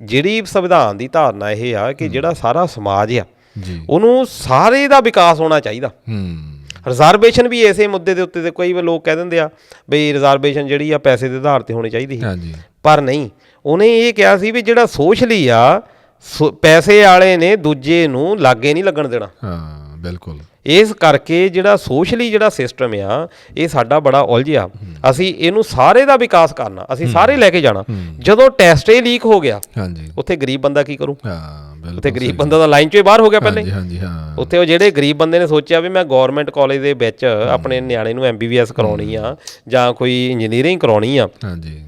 ਜਿਹੜੀ ਸੰਵਿਧਾਨ ਦੀ ਧਾਰਨਾ ਇਹ ਆ ਕਿ ਜਿਹੜਾ ਸਾਰਾ ਸਮਾਜ ਆ ਜੀ। ਉਹਨੂੰ ਸਾਰੇ ਦਾ ਵਿਕਾਸ ਹੋਣਾ ਚਾਹੀਦਾ। ਹੂੰ। ਰਿਜ਼ਰਵੇਸ਼ਨ ਵੀ ਇਸੇ ਮੁੱਦੇ ਦੇ ਉੱਤੇ ਤੇ ਕੋਈ ਵੀ ਲੋਕ ਕਹਿ ਦਿੰਦੇ ਆ ਵੀ ਰਿਜ਼ਰਵੇਸ਼ਨ ਜਿਹੜੀ ਆ ਪੈਸੇ ਦੇ ਆਧਾਰ ਤੇ ਹੋਣੀ ਚਾਹੀਦੀ ਸੀ। ਹਾਂਜੀ। ਪਰ ਨਹੀਂ ਉਹਨੇ ਇਹ ਕਿਹਾ ਸੀ ਵੀ ਜਿਹੜਾ ਸੋਸ਼ਲੀ ਆ ਪੈਸੇ ਵਾਲੇ ਨੇ ਦੂਜੇ ਨੂੰ ਲਾਗੇ ਨਹੀਂ ਲੱਗਣ ਦੇਣਾ। ਹਾਂ ਬਿਲਕੁਲ। ਇਸ ਕਰਕੇ ਜਿਹੜਾ ਸੋਸ਼ਲੀ ਜਿਹੜਾ ਸਿਸਟਮ ਆ ਇਹ ਸਾਡਾ ਬੜਾ ਉਲਝਿਆ ਅਸੀਂ ਇਹਨੂੰ ਸਾਰੇ ਦਾ ਵਿਕਾਸ ਕਰਨਾ ਅਸੀਂ ਸਾਰੇ ਲੈ ਕੇ ਜਾਣਾ। ਜਦੋਂ ਟੈਸਟ ਇਹ ਲੀਕ ਹੋ ਗਿਆ ਹਾਂਜੀ। ਉੱਥੇ ਗਰੀਬ ਬੰਦਾ ਕੀ ਕਰੂ? ਹਾਂ ਉੱਥੇ ਬਿਲਕੁਲ ਗਰੀਬ ਬੰਦਾ ਤਾਂ ਲਾਈਨ ਚੋਂ ਹੀ ਬਾਹਰ ਹੋ ਗਿਆ ਪਹਿਲੇ। ਹਾਂਜੀ ਹਾਂਜੀ ਹਾਂ। ਉੱਥੇ ਉਹ ਜਿਹੜੇ ਗਰੀਬ ਬੰਦੇ ਨੇ ਸੋਚਿਆ ਵੀ ਮੈਂ ਗਵਰਨਮੈਂਟ ਕਾਲਜ ਦੇ ਵਿੱਚ ਆਪਣੇ ਨਿਆਣੇ ਨੂੰ ਐਮਬੀਬੀਐਸ ਕਰਾਉਣੀ ਆ ਜਾਂ ਕੋਈ ਇੰਜੀਨੀਅਰਿੰਗ ਕਰਾਉਣੀ ਆ। ਹਾਂਜੀ।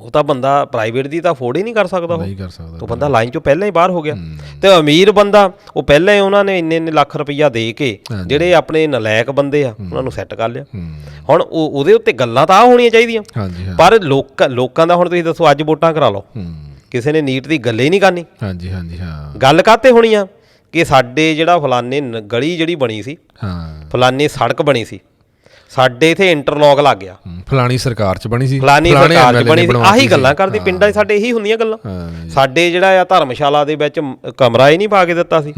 ਉਹ ਤਾਂ ਬੰਦਾ ਪ੍ਰਾਈਵੇਟ ਦੀ ਤਾਂ ਅਫੋਰਡ ਹੀ ਨਹੀਂ ਕਰ ਸਕਦਾ ਉਹ। ਨਹੀਂ ਕਰ ਸਕਦਾ ਉਹ ਬੰਦਾ ਲਾਈਨ ਚੋਂ ਪਹਿਲਾਂ ਹੀ ਬਾਹਰ ਹੋ ਗਿਆ। ਤੇ ਅਮੀਰ ਬੰਦਾ ਉਹ ਪਹਿਲਾਂ ਹੀ ਉਹਨਾਂ ਨੇ ਇੰਨੇ ਇੰਨੇ ਲੱਖ ਰੁਪਈਆ ਦੇ ਕੇ ਜਿਹੜੇ ਆਪਣੇ ਨਲਾਇਕ ਬੰਦੇ ਆ ਉਹਨਾਂ ਨੂੰ ਸੈੱਟ ਕਰ ਲਿਆ। ਹੁਣ ਉਹ ਉਹਦੇ ਉੱਤੇ ਗੱਲਾਂ ਤਾਂ ਆ ਹੋਣੀਆਂ ਚਾਹੀਦੀਆਂ। ਪਰ ਲੋਕ ਲੋਕਾਂ ਦਾ ਹੁਣ ਤੁਸੀਂ ਦੱਸੋ ਅੱਜ ਵੋਟਾਂ ਕਰਾ ਲਓ। ਕਿਸੇ ਨੇ ਨੀਟ ਦੀ ਗੱਲੇ ਹੀ ਨਹੀਂ ਕਰਨੀ। ਹਾਂਜੀ ਹਾਂਜੀ ਹਾਂ। ਗੱਲ ਕਾਤੇ ਹੋਣੀ ਆ? ਕਿ ਸਾਡੇ ਜਿਹੜਾ ਫਲਾਨੇ ਗਲੀ ਜਿਹੜੀ ਬਣੀ ਸੀ ਹਾਂ। ਫਲਾਨੀ ਸੜਕ ਬਣੀ ਸੀ। ਸਾਡੇ ਇਥੇ ਇੰਟਰਲੌਕ ਲੱਗ ਗਿਆ। ਫਲਾਣੀ ਸਰਕਾਰ ਚ ਬਣੀ ਸੀ। ਫਲਾਣੇ ਸਰਕਾਰ ਚ ਬਣੀ ਸੀ। ਆਹੀ। ਗੱਲਾਂ ਕਰਦੀ ਪਿੰਡਾਂ 'ਚ ਸਾਡੇ ਇਹੀ ਹੁੰਦੀਆਂ ਗੱਲਾਂ। ਸਾਡੇ ਜਿਹੜਾ ਆ ਧਰਮਸ਼ਾਲਾ ਦੇ ਵਿੱਚ ਕਮਰਾ ਹੀ ਨਹੀਂ ਪਾ ਕੇ ਦਿੱਤਾ ਸੀ।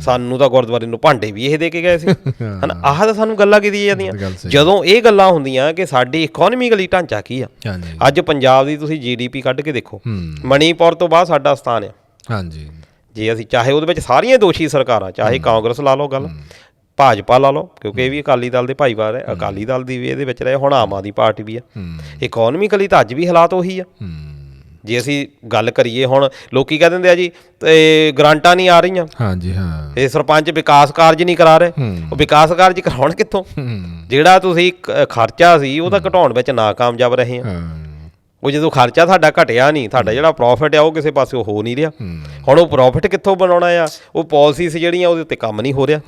ਸਾਨੂੰ ਤਾਂ ਗੁਰਦੁਆਰੇ ਨੂੰ ਭਾਂਡੇ ਵੀ ਇਹ ਦੇ ਕੇ ਗਏ ਸੀ। ਹਨ ਆਹ ਤਾਂ ਸਾਨੂੰ ਗੱਲਾਂ ਕੀਤੀ ਜਾਂਦੀਆਂ। ਜਦੋਂ ਇਹ ਗੱਲਾਂ ਹੁੰਦੀਆਂ ਕਿ ਸਾਡੀ ਇਕਨੋਮਿਕਲੀ ਢਾਂਚਾ ਕੀ ਆ। ਅੱਜ ਪੰਜਾਬ ਦੀ ਤੁਸੀਂ ਜੀਡੀਪੀ ਕੱਢ ਕੇ ਦੇਖੋ। ਮਣੀਪੁਰ ਤੋਂ ਬਾਅਦ ਸਾਡਾ ਸਥਾਨ ਆ। ਹਾਂਜੀ। ਜੇ ਅਸੀਂ ਚਾਹੇ ਉਹਦੇ ਵਿੱਚ ਸਾਰੀਆਂ ਦੋਸ਼ੀ ਸਰਕਾਰਾਂ ਚਾਹੇ ਕਾਂਗਰਸ ਲਾ ਲਓ ਗੱਲ। ਭਾਜਪਾ ਲਾ ਲਓ ਕਿਉਂਕਿ ਇਹ ਵੀ ਅਕਾਲੀ ਦਲ ਦੇ ਭਾਈਵਾਲ ਹੈ। ਅਕਾਲੀ ਦਲ ਦੀ ਵੀ ਇਹਦੇ ਵਿੱਚ ਰਹੇ ਹੁਣ ਆਮ ਆਦਮੀ ਪਾਰਟੀ ਵੀ ਆ ਹੂੰ। ਇਕਨੋਮਿਕਲੀ ਤਾਂ ਅੱਜ ਵੀ ਹਾਲਾਤ ਉਹੀ ਆ। ਜੇ ਅਸੀਂ ਗੱਲ ਕਰੀਏ ਹੁਣ ਲੋਕੀ ਕਹਿ ਦਿੰਦੇ ਆ ਜੀ ਤੇ ਗ੍ਰਾਂਟਾਂ ਨਹੀਂ ਆ ਰਹੀਆਂ। ਹਾਂਜੀ ਹਾਂ। ਇਹ ਸਰਪੰਚ ਵਿਕਾਸ ਕਾਰਜ ਨਹੀਂ ਕਰਾ ਰਹੇ। ਉਹ ਵਿਕਾਸ ਕਾਰਜ ਕਰਾਉਣ ਕਿੱਥੋਂ? ਜਿਹੜਾ ਤੁਸੀਂ ਖਰਚਾ ਸੀ ਉਹਦਾ ਘਟਾਉਣ ਵਿੱਚ ਨਾਕਾਮਯਾਬ ਰਹੇ ਆ। ਉਹ ਜਦੋਂ ਖਰਚਾ ਤੁਹਾਡਾ ਘਟਿਆ ਨਹੀਂ ਤੁਹਾਡਾ ਜਿਹੜਾ ਪ੍ਰੋਫਿਟ ਆ ਉਹ ਕਿਸੇ ਪਾਸੇ ਹੋ ਨਹੀਂ ਰਿਹਾ। ਹੁਣ ਉਹ ਪ੍ਰੋਫਿਟ ਕਿੱਥੋਂ ਬਣਾਉਣਾ ਆ? ਉਹ ਪਾਲਿਸੀਜ਼ ਜਿਹੜੀਆਂ ਉਹਦੇ ਉੱਤੇ ਕੰਮ ਨਹੀਂ ਹੋ ਰਿਹਾ।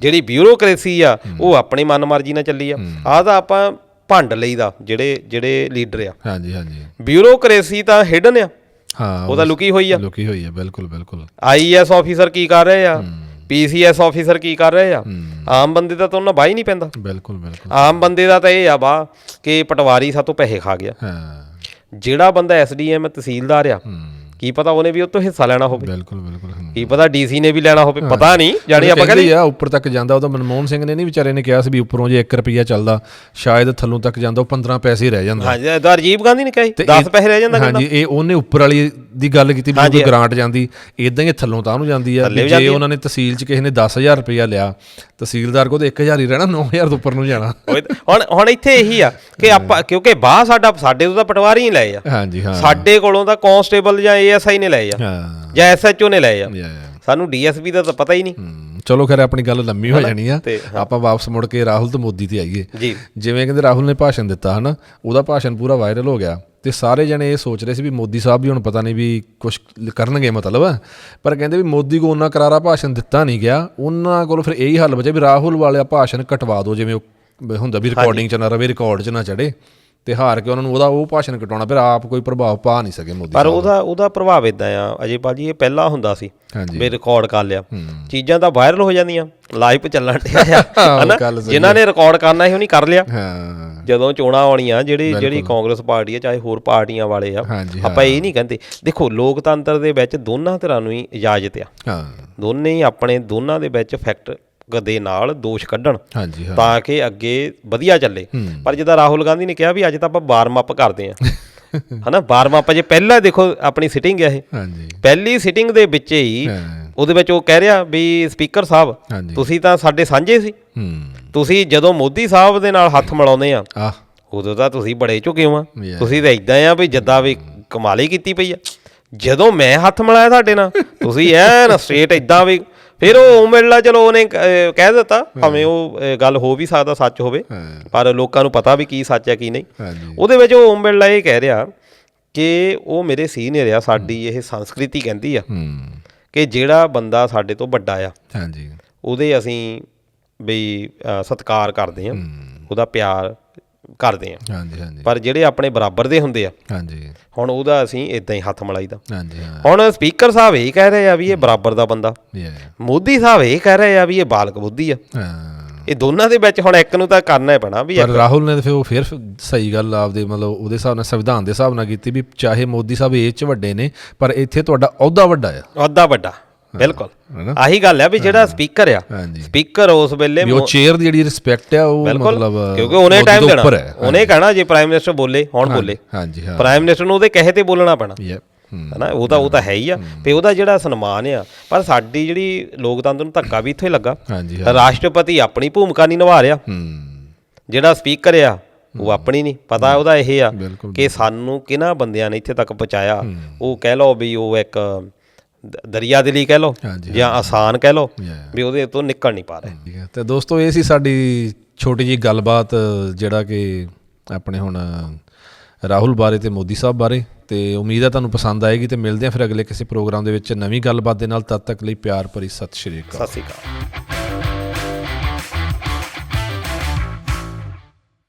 ਜਿਹੜੀ ਬਿਊਰੋਕ੍ਰੇਸੀ ਆ ਉਹ ਆਪਣੀ ਮਨਮਰਜ਼ੀ ਨਾਲ ਚੱਲੀ ਆ। ਆਹ ਤਾਂ ਆਪਾਂ ਭੰਡ ਲਈਦਾ ਜਿਹੜੇ ਜਿਹੜੇ ਲੀਡਰ ਆ। ਹਾਂਜੀ ਹਾਂਜੀ। ਬਿਊਰੋਕ੍ਰੇਸੀ ਤਾਂ ਹਿਡਨ ਆ। ਹਾਂ ਉਹ ਤਾਂ ਲੁਕੀ ਹੋਈ ਆ। ਲੁਕੀ ਹੋਈ ਹੈ ਬਿਲਕੁਲ ਬਿਲਕੁਲ। ਆਈਐਸ ਆਫੀਸਰ ਕੀ ਕਰ ਰਹੇ ਆ? ਪੀਸੀਐਸ ਆਫੀਸਰ ਕੀ ਕਰ ਰਹੇ ਆ? ਆਮ ਬੰਦੇ ਦਾ ਤਾਂ ਉਹਨਾਂ ਬਾਈ ਨਹੀਂ ਪੈਂਦਾ। ਬਿਲਕੁਲ ਬਿਲਕੁਲ। ਆਮ ਬੰਦੇ ਦਾ ਤਾਂ ਇਹ ਆ ਬਾ ਕਿ ਪਟਵਾਰੀ ਸਾਤੋਂ ਪੈਸੇ ਖਾ ਗਿਆ। ਹਾਂ। ਜਿਹੜਾ ਬੰਦਾ ਐਸਡੀਐਮ ਤਹਿਸੀਲਦਾਰ ਆ ਕੀ ਪਤਾ ਉਹਨੇ ਵੀ ਉਹ ਤੋਂ ਹਿੱਸਾ ਲੈਣਾ ਹੋਵੇ। ਬਿਲਕੁਲ ਬਿਲਕੁਲ ਕੀ ਪਤਾ ਡੀਸੀ ਨੇ ਵੀ ਲੈਣਾ ਹੋਵੇ ਪਤਾ ਨਹੀਂ ਜਾਣੀ ਆਪਾਂ ਕਹਿੰਦੇ ਆ ਉੱਪਰ ਤੱਕ ਜਾਂਦਾ ਉਹ ਤਾਂ ਮਨਮੋਹਨ ਸਿੰਘ ਨੇ ਨਹੀਂ ਵਿਚਾਰੇ ਨੇ ਕਿਹਾ ਸੀ ਵੀ ਉੱਪਰੋਂ ਜੇ 1 ਰੁਪਿਆ ਚੱਲਦਾ ਸ਼ਾਇਦ ਥੱਲੋਂ ਤੱਕ ਜਾਂਦਾ ਉਹ 15 ਪੈਸੇ ਰਹਿ ਜਾਂਦਾ। ਹਾਂਜੀ ਇਹਦਾ ਰਾਜੀਵ ਗਾਂਧੀ ਨੇ ਕਿਹਾ ਸੀ ਤੇ 10 ਇਹ- ਪੈਸੇ ਰਹਿ ਜਾਂਦਾ ਹਾਂਜੀ ਇਹ ਉਹਨੇ ਉੱਪਰ ਵਾਲੀ ਦੀ ਗੱਲ ਕੀਤੀ ਵੀ ਕੋਈ ਗ੍ਰਾਂਟ ਜਾਂਦੀ ਇਦਾਂ ਹੀ ਇਹ ਥੱਲੋਂ ਤਾਂ ਉਹਨੂੰ ਜਾਂਦੀ ਆ ਜੇ। ਉਹਨਾਂ ਨੇ ਤਹਿਸੀਲ 'ਚ ਕਿਸੇ ਨੇ 10000 ਰੁਪਇਆ ਲਿਆ ਤਹਿਸੀਲਦਾਰ ਕੋਲ ਤਾਂ 1000 ਹੀ ਰਹਿਣਾ 9000 ਤੋਂ ਉੱਪਰ ਨੂੰ ਜਾਣਾ। ਹੁਣ ਹੁਣ ਇੱਥੇ ਇਹੀ ਆ ਕਿ ਆਪਾਂ ਕਿਉਂਕਿ ਬਾਹ ਸਾਡਾ ਸਾਡੇ ਤੋਂ ਤਾਂ ਪਟਵਾਰੀ ਹੀ ਲਏ ਆ। ਹਾਂਜੀ ਹਾਂ। ਸਾਡੇ ਕੋਲੋਂ ਤਾਂ ਕਾਂਸਟੇਬਲ ਜਾਂ ਏਐਸਆਈ ਨੇ ਲਏ ਆ ਹਾਂ। ਜਾਂ ਐਸਐਚਓ ਨੇ ਲਏ ਆ ਯਾ। ਸਾਨੂੰ ਡੀਐਸਪੀ ਦਾ ਤਾਂ ਪਤਾ ਹੀ ਨਹੀਂ। ਚਲੋ ਖੈਰ ਆਪਣੀ ਗੱਲ ਲੰਮੀ ਹੋ ਜਾਣੀ ਆ। ਆਪਾਂ ਵਾਪਸ ਮੁੜ ਕੇ ਰਾਹੁਲ ਤੇ ਮੋਦੀ ਤੇ ਆਈਏ। ਜੀ। ਜਿਵੇਂ ਕਹਿੰਦੇ ਰਾਹੁਲ ਨੇ ਭਾਸ਼ਣ ਦਿੱਤਾ ਹਨਾ ਉਹਦਾ ਭਾਸ਼ਣ ਪੂਰਾ ਵਾਇਰਲ ਹੋ ਗਿਆ। ਤੇ ਸਾਰੇ ਜਣੇ ਇਹ ਸੋਚ ਰਹੇ ਸੀ ਵੀ ਮੋਦੀ ਸਾਹਿਬ ਵੀ ਹੁਣ ਪਤਾ ਨਹੀਂ ਵੀ ਕੁਝ ਕਰਨਗੇ ਮਤਲਬ। ਪਰ ਕਹਿੰਦੇ ਵੀ ਮੋਦੀ ਕੋ ਉਹਨਾਂ ਕਰਾਰਾ ਭਾਸ਼ਣ ਦਿੱਤਾ ਨਹੀਂ ਗਿਆ। ਉਹਨਾਂ ਕੋਲ ਫਿਰ ਇਹੀ ਹੱਲ ਬਚਿਆ ਵੀ ਰਾਹੁਲ ਵਾਲਿਆ ਭਾਸ਼ਣ ਕਟਵਾ ਦਿਓ ਜਿਵੇਂ ਹੁੰਦਾ ਵੀ ਰਿਕਾਰਡਿੰਗ ਚ ਨਾ ਰਵੇ ਰਿਕਾਰਡ ਚ ਨਾ ਚੜੇ। ਤੇ ਹਾਰ ਕੇ ਉਹਨਾਂ ਨੂੰ ਉਹਦਾ ਉਹ ਭਾਸ਼ਣ ਕਟਾਉਣਾ ਫਿਰ ਆਪ ਕੋਈ ਪ੍ਰਭਾਵ ਪਾ ਨਹੀਂ ਸਕੇ ਮੋਦੀ ਪਰ ਉਹਦਾ ਉਹਦਾ ਪ੍ਰਭਾਵ ਇਦਾਂ ਆ ਅਜੇ ਭਾਜੀ ਇਹ ਪਹਿਲਾਂ ਹੁੰਦਾ ਸੀ ਵੀ ਰਿਕਾਰਡ ਕਰ ਲਿਆ। ਚੀਜ਼ਾਂ ਤਾਂ ਵਾਇਰਲ ਹੋ ਜਾਂਦੀਆਂ ਲਾਈਵ ਚੱਲਣ ਡਿਆ ਆ ਹਨਾ? ਜਿਨ੍ਹਾਂ ਨੇ ਰਿਕਾਰਡ ਕਰਨਾ ਸੀ ਉਹਨੇ ਕਰ ਲਿਆ। ਹਾਂ। ਜਦੋਂ ਚੋਣਾਂ ਆਉਣੀਆਂ ਜਿਹੜੀ ਜਿਹੜੀ ਕਾਂਗਰਸ ਪਾਰਟੀ ਆ ਚਾਹੇ ਹੋਰ ਪਾਰਟੀਆਂ ਵਾਲੇ ਆ ਆਪਾਂ ਇਹ ਨਹੀਂ ਕਹਿੰਦੇ। ਦੇਖੋ ਲੋਕਤੰਤਰ ਦੇ ਵਿੱਚ ਦੋਨਾਂ ਧਿਰਾਂ ਨੂੰ ਹੀ ਇਜਾਜ਼ਤ ਆ। ਹਾਂ। ਦੋਨੇ ਹੀ ਆਪਣੇ ਦੋਨਾਂ ਦੇ ਵਿੱਚ ਫੈਕਟ ਦੇ ਨਾਲ ਦੋਸ਼ ਕੱਢਣ ਹਾਂਜੀ ਹਾਂ। ਤਾਂ ਕਿ ਅੱਗੇ ਵਧੀਆ ਚੱਲੇ। ਪਰ ਜਿੱਦਾਂ ਰਾਹੁਲ ਗਾਂਧੀ ਨੇ ਕਿਹਾ ਵੀ ਅੱਜ ਤਾਂ ਆਪਾਂ ਵਾਰਮ ਅਪ ਕਰਦੇ ਆਂ (laughs) ਹਨਾ ਵਾਰਮ ਅਪ ਜੇ ਪਹਿਲਾਂ ਦੇਖੋ ਆਪਣੀ ਸਿਟਿੰਗ ਹੈ ਇਹ। ਹਾਂਜੀ। ਪਹਿਲੀ ਸਿਟਿੰਗ ਦੇ ਵਿੱਚ ਹੀ ਉਹਦੇ ਵਿੱਚ ਉਹ ਕਹਿ ਰਿਹਾ ਵੀ ਸਪੀਕਰ ਸਾਹਿਬ ਤੁਸੀਂ ਤਾਂ ਸਾਡੇ ਸਾਂਝੇ ਸੀ। ਤੁਸੀਂ ਜਦੋਂ ਮੋਦੀ ਸਾਹਿਬ ਦੇ ਨਾਲ ਹੱਥ ਮਿਲਾਉਂਦੇ ਆ ਉਦੋਂ ਤਾਂ ਤੁਸੀਂ ਬੜੇ ਝੁਕੇ ਹੋ. ਤੁਸੀਂ ਤਾਂ ਇਦਾਂ ਆ ਵੀ ਜੱਦਾ ਵੀ ਕਮਾਲ ਕੀਤੀ ਪਈ ਆ। ਜਦੋਂ ਮੈਂ ਹੱਥ ਮਿਲਾਇਆ ਤੁਹਾਡੇ ਨਾਲ ਤੁਸੀਂ ਐਨ ਸਟ੍ਰੇਟ ਇਦਾਂ ਵੀ ਫਿਰ ਉਹ ਉਮੜਲਾ ਚਲੋ ਉਹਨੇ ਕਹਿ ਦਿੱਤਾ ਭਾਵੇਂ ਉਹ ਗੱਲ ਹੋ ਵੀ ਸਕਦਾ ਸੱਚ ਹੋਵੇ ਪਰ ਲੋਕਾਂ ਨੂੰ ਪਤਾ ਵੀ ਕੀ ਸੱਚ ਹੈ ਕੀ ਨਹੀਂ। ਉਹਦੇ ਵਿੱਚ ਉਹ ਉਮੜਲਾ ਇਹ ਕਹਿ ਰਿਹਾ ਕਿ ਉਹ ਮੇਰੇ ਸੀਨੀਅਰ ਆ ਸਾਡੀ ਇਹ ਸੰਸਕ੍ਰਿਤੀ ਕਹਿੰਦੀ ਆ ਕਿ ਜਿਹੜਾ ਬੰਦਾ ਸਾਡੇ ਤੋਂ ਵੱਡਾ ਆ ਹਾਂਜੀ। ਉਹਦੇ ਅਸੀਂ ਅਹ, ਸਤਿਕਾਰ ਕਰਦੇ ਆ ਉਹਦਾ ਪਿਆਰ ਕਰਦੇ ਆ ਹਾਂਜੀ ਹਾਂਜੀ। ਪਰ ਜਿਹੜੇ ਆਪਣੇ ਬਰਾਬਰ ਦੇ ਹੁੰਦੇ ਆ ਹਾਂਜੀ। ਹੁਣ ਉਹਦਾ ਅਸੀਂ ਇਦਾਂ ਹੀ ਹੱਥ ਮਲਾਈਦਾ ਹਾਂਜੀ ਹਾਂ। ਹੁਣ ਸਪੀਕਰ ਸਾਹਿਬ ਇਹ ਕਹਿ ਰਹੇ ਆ ਵੀ ਇਹ ਬਰਾਬਰ ਦਾ ਬੰਦਾ। ਮੋਦੀ ਸਾਹਿਬ ਇਹ ਕਹਿ ਰਹੇ ਆ ਵੀ ਇਹ ਬਾਲਕ ਬੁੱਧੀ ਆ। ਇਹ ਦੋਨਾਂ ਦੇ ਵਿੱਚ ਹੁਣ ਇੱਕ ਨੂੰ ਤਾਂ ਕਰਨਾ ਹੀ ਪੈਣਾ ਵੀ ਪਰ ਰਾਹੁਲ ਨੇ ਫਿਰ ਉਹ ਫਿਰ ਸਹੀ ਗੱਲ ਆਪਦੇ ਮਤਲਬ ਉਹਦੇ ਹਿਸਾਬ ਨਾਲ ਸੰਵਿਧਾਨ ਦੇ ਹਿਸਾਬ ਨਾਲ ਕੀਤੀ ਵੀ ਚਾਹੇ ਮੋਦੀ ਸਾਹਿਬ ਏਜ ਚ ਵੱਡੇ ਨੇ ਪਰ ਇੱਥੇ ਤੁਹਾਡਾ ਅਹੁਦਾ ਵੱਡਾ ਆ। ਅੱਧਾ ਵੱਡਾ। ਬਿਲਕੁਲ? ਆਹੀ ਗੱਲ ਆ ਵੀ ਜਿਹੜਾ ਸਪੀਕਰ ਆ ਸਪੀਕਰ ਉਸ ਵੇਲੇ ਉਹ ਚੇਅਰ ਦੀ ਜਿਹੜੀ ਰਿਸਪੈਕਟ ਆ ਉਹ ਮਤਲਬ ਕਿਉਂਕਿ ਉਹਨੇ ਟਾਈਮ ਦੇਣਾ। ਉਹਨੇ ਕਹਿਣਾ ਜੇ ਪ੍ਰਾਈਮ ਮਿਨਿਸਟਰ ਬੋਲੇ ਹੁਣ ਬੋਲੇ। ਹਾਂਜੀ ਹਾਂ। ਪ੍ਰਾਈਮ ਮਿਨਿਸਟਰ ਨੂੰ ਉਹਦੇ ਕਹੇ ਤੇ ਬੋਲਣਾ ਪੈਣਾ। ਹਨਾ ਉਹ ਤਾਂ ਉਹ ਤਾਂ ਹੈ ਹੀ ਆ। ਤੇ ਉਹਦਾ ਜਿਹੜਾ ਸਨਮਾਨ ਆ ਪਰ ਸਾਡੀ ਜਿਹੜੀ ਲੋਕਤੰਤਰ ਨੂੰ ਧੱਕਾ ਵੀ ਇੱਥੇ ਲੱਗਾ। ਹਾਂਜੀ ਹਾਂ। ਰਾਸ਼ਟਰਪਤੀ ਆਪਣੀ ਭੂਮਿਕਾ ਨਹੀਂ ਨਿਭਾ ਰਿਹਾ। ਹੂੰ। ਜਿਹੜਾ ਸਪੀਕਰ ਆ ਉਹ ਆਪਣੀ ਨਹੀਂ। ਪਤਾ ਉਹਦਾ ਇਹ ਆ ਕਿ ਸਾਨੂੰ ਕਿਹਨਾਂ ਬੰਦਿਆਂ ਨੇ ਇੱਥੇ ਤੱਕ ਪਹੁੰਚਾਇਆ। ਉਹ ਕਹਿ ਲਓ ਵੀ ਉਹ ਇੱਕ ਦਰਿਆ ਦੇ ਲਈ ਕਹਿ ਲਓ ਜਾਂ ਆਸਾਨ ਕਹਿ ਲਓ. ਵੀ ਉਹਦੇ ਤੋਂ ਨਿਕਲ ਨਹੀਂ ਪਾ ਰਹੇ। ਤੇ ਦੋਸਤੋ ਇਹ ਸੀ ਸਾਡੀ ਛੋਟੀ ਜੀ ਗੱਲਬਾਤ ਜਿਹੜਾ ਕਿ ਆਪਣੇ ਹੁਣ ਰਾਹੁਲ ਬਾਰੇ ਤੇ ਮੋਦੀ ਸਾਹਿਬ ਬਾਰੇ। ਤੇ ਉਮੀਦ ਹੈ ਤੁਹਾਨੂੰ ਪਸੰਦ ਆਏਗੀ ਤੇ ਮਿਲਦੇ ਹਾਂ ਫਿਰ ਅਗਲੇ ਕਿਸੇ ਪ੍ਰੋਗਰਾਮ ਦੇ ਵਿੱਚ ਨਵੀਂ ਗੱਲਬਾਤ ਦੇ ਨਾਲ। ਤਦ ਤੱਕ ਲਈ ਪਿਆਰ ਭਰੀ ਸਤਿ ਸ਼੍ਰੀ ਅਕਾਲ। ਸਤਿ ਸ਼੍ਰੀ ਅਕਾਲ।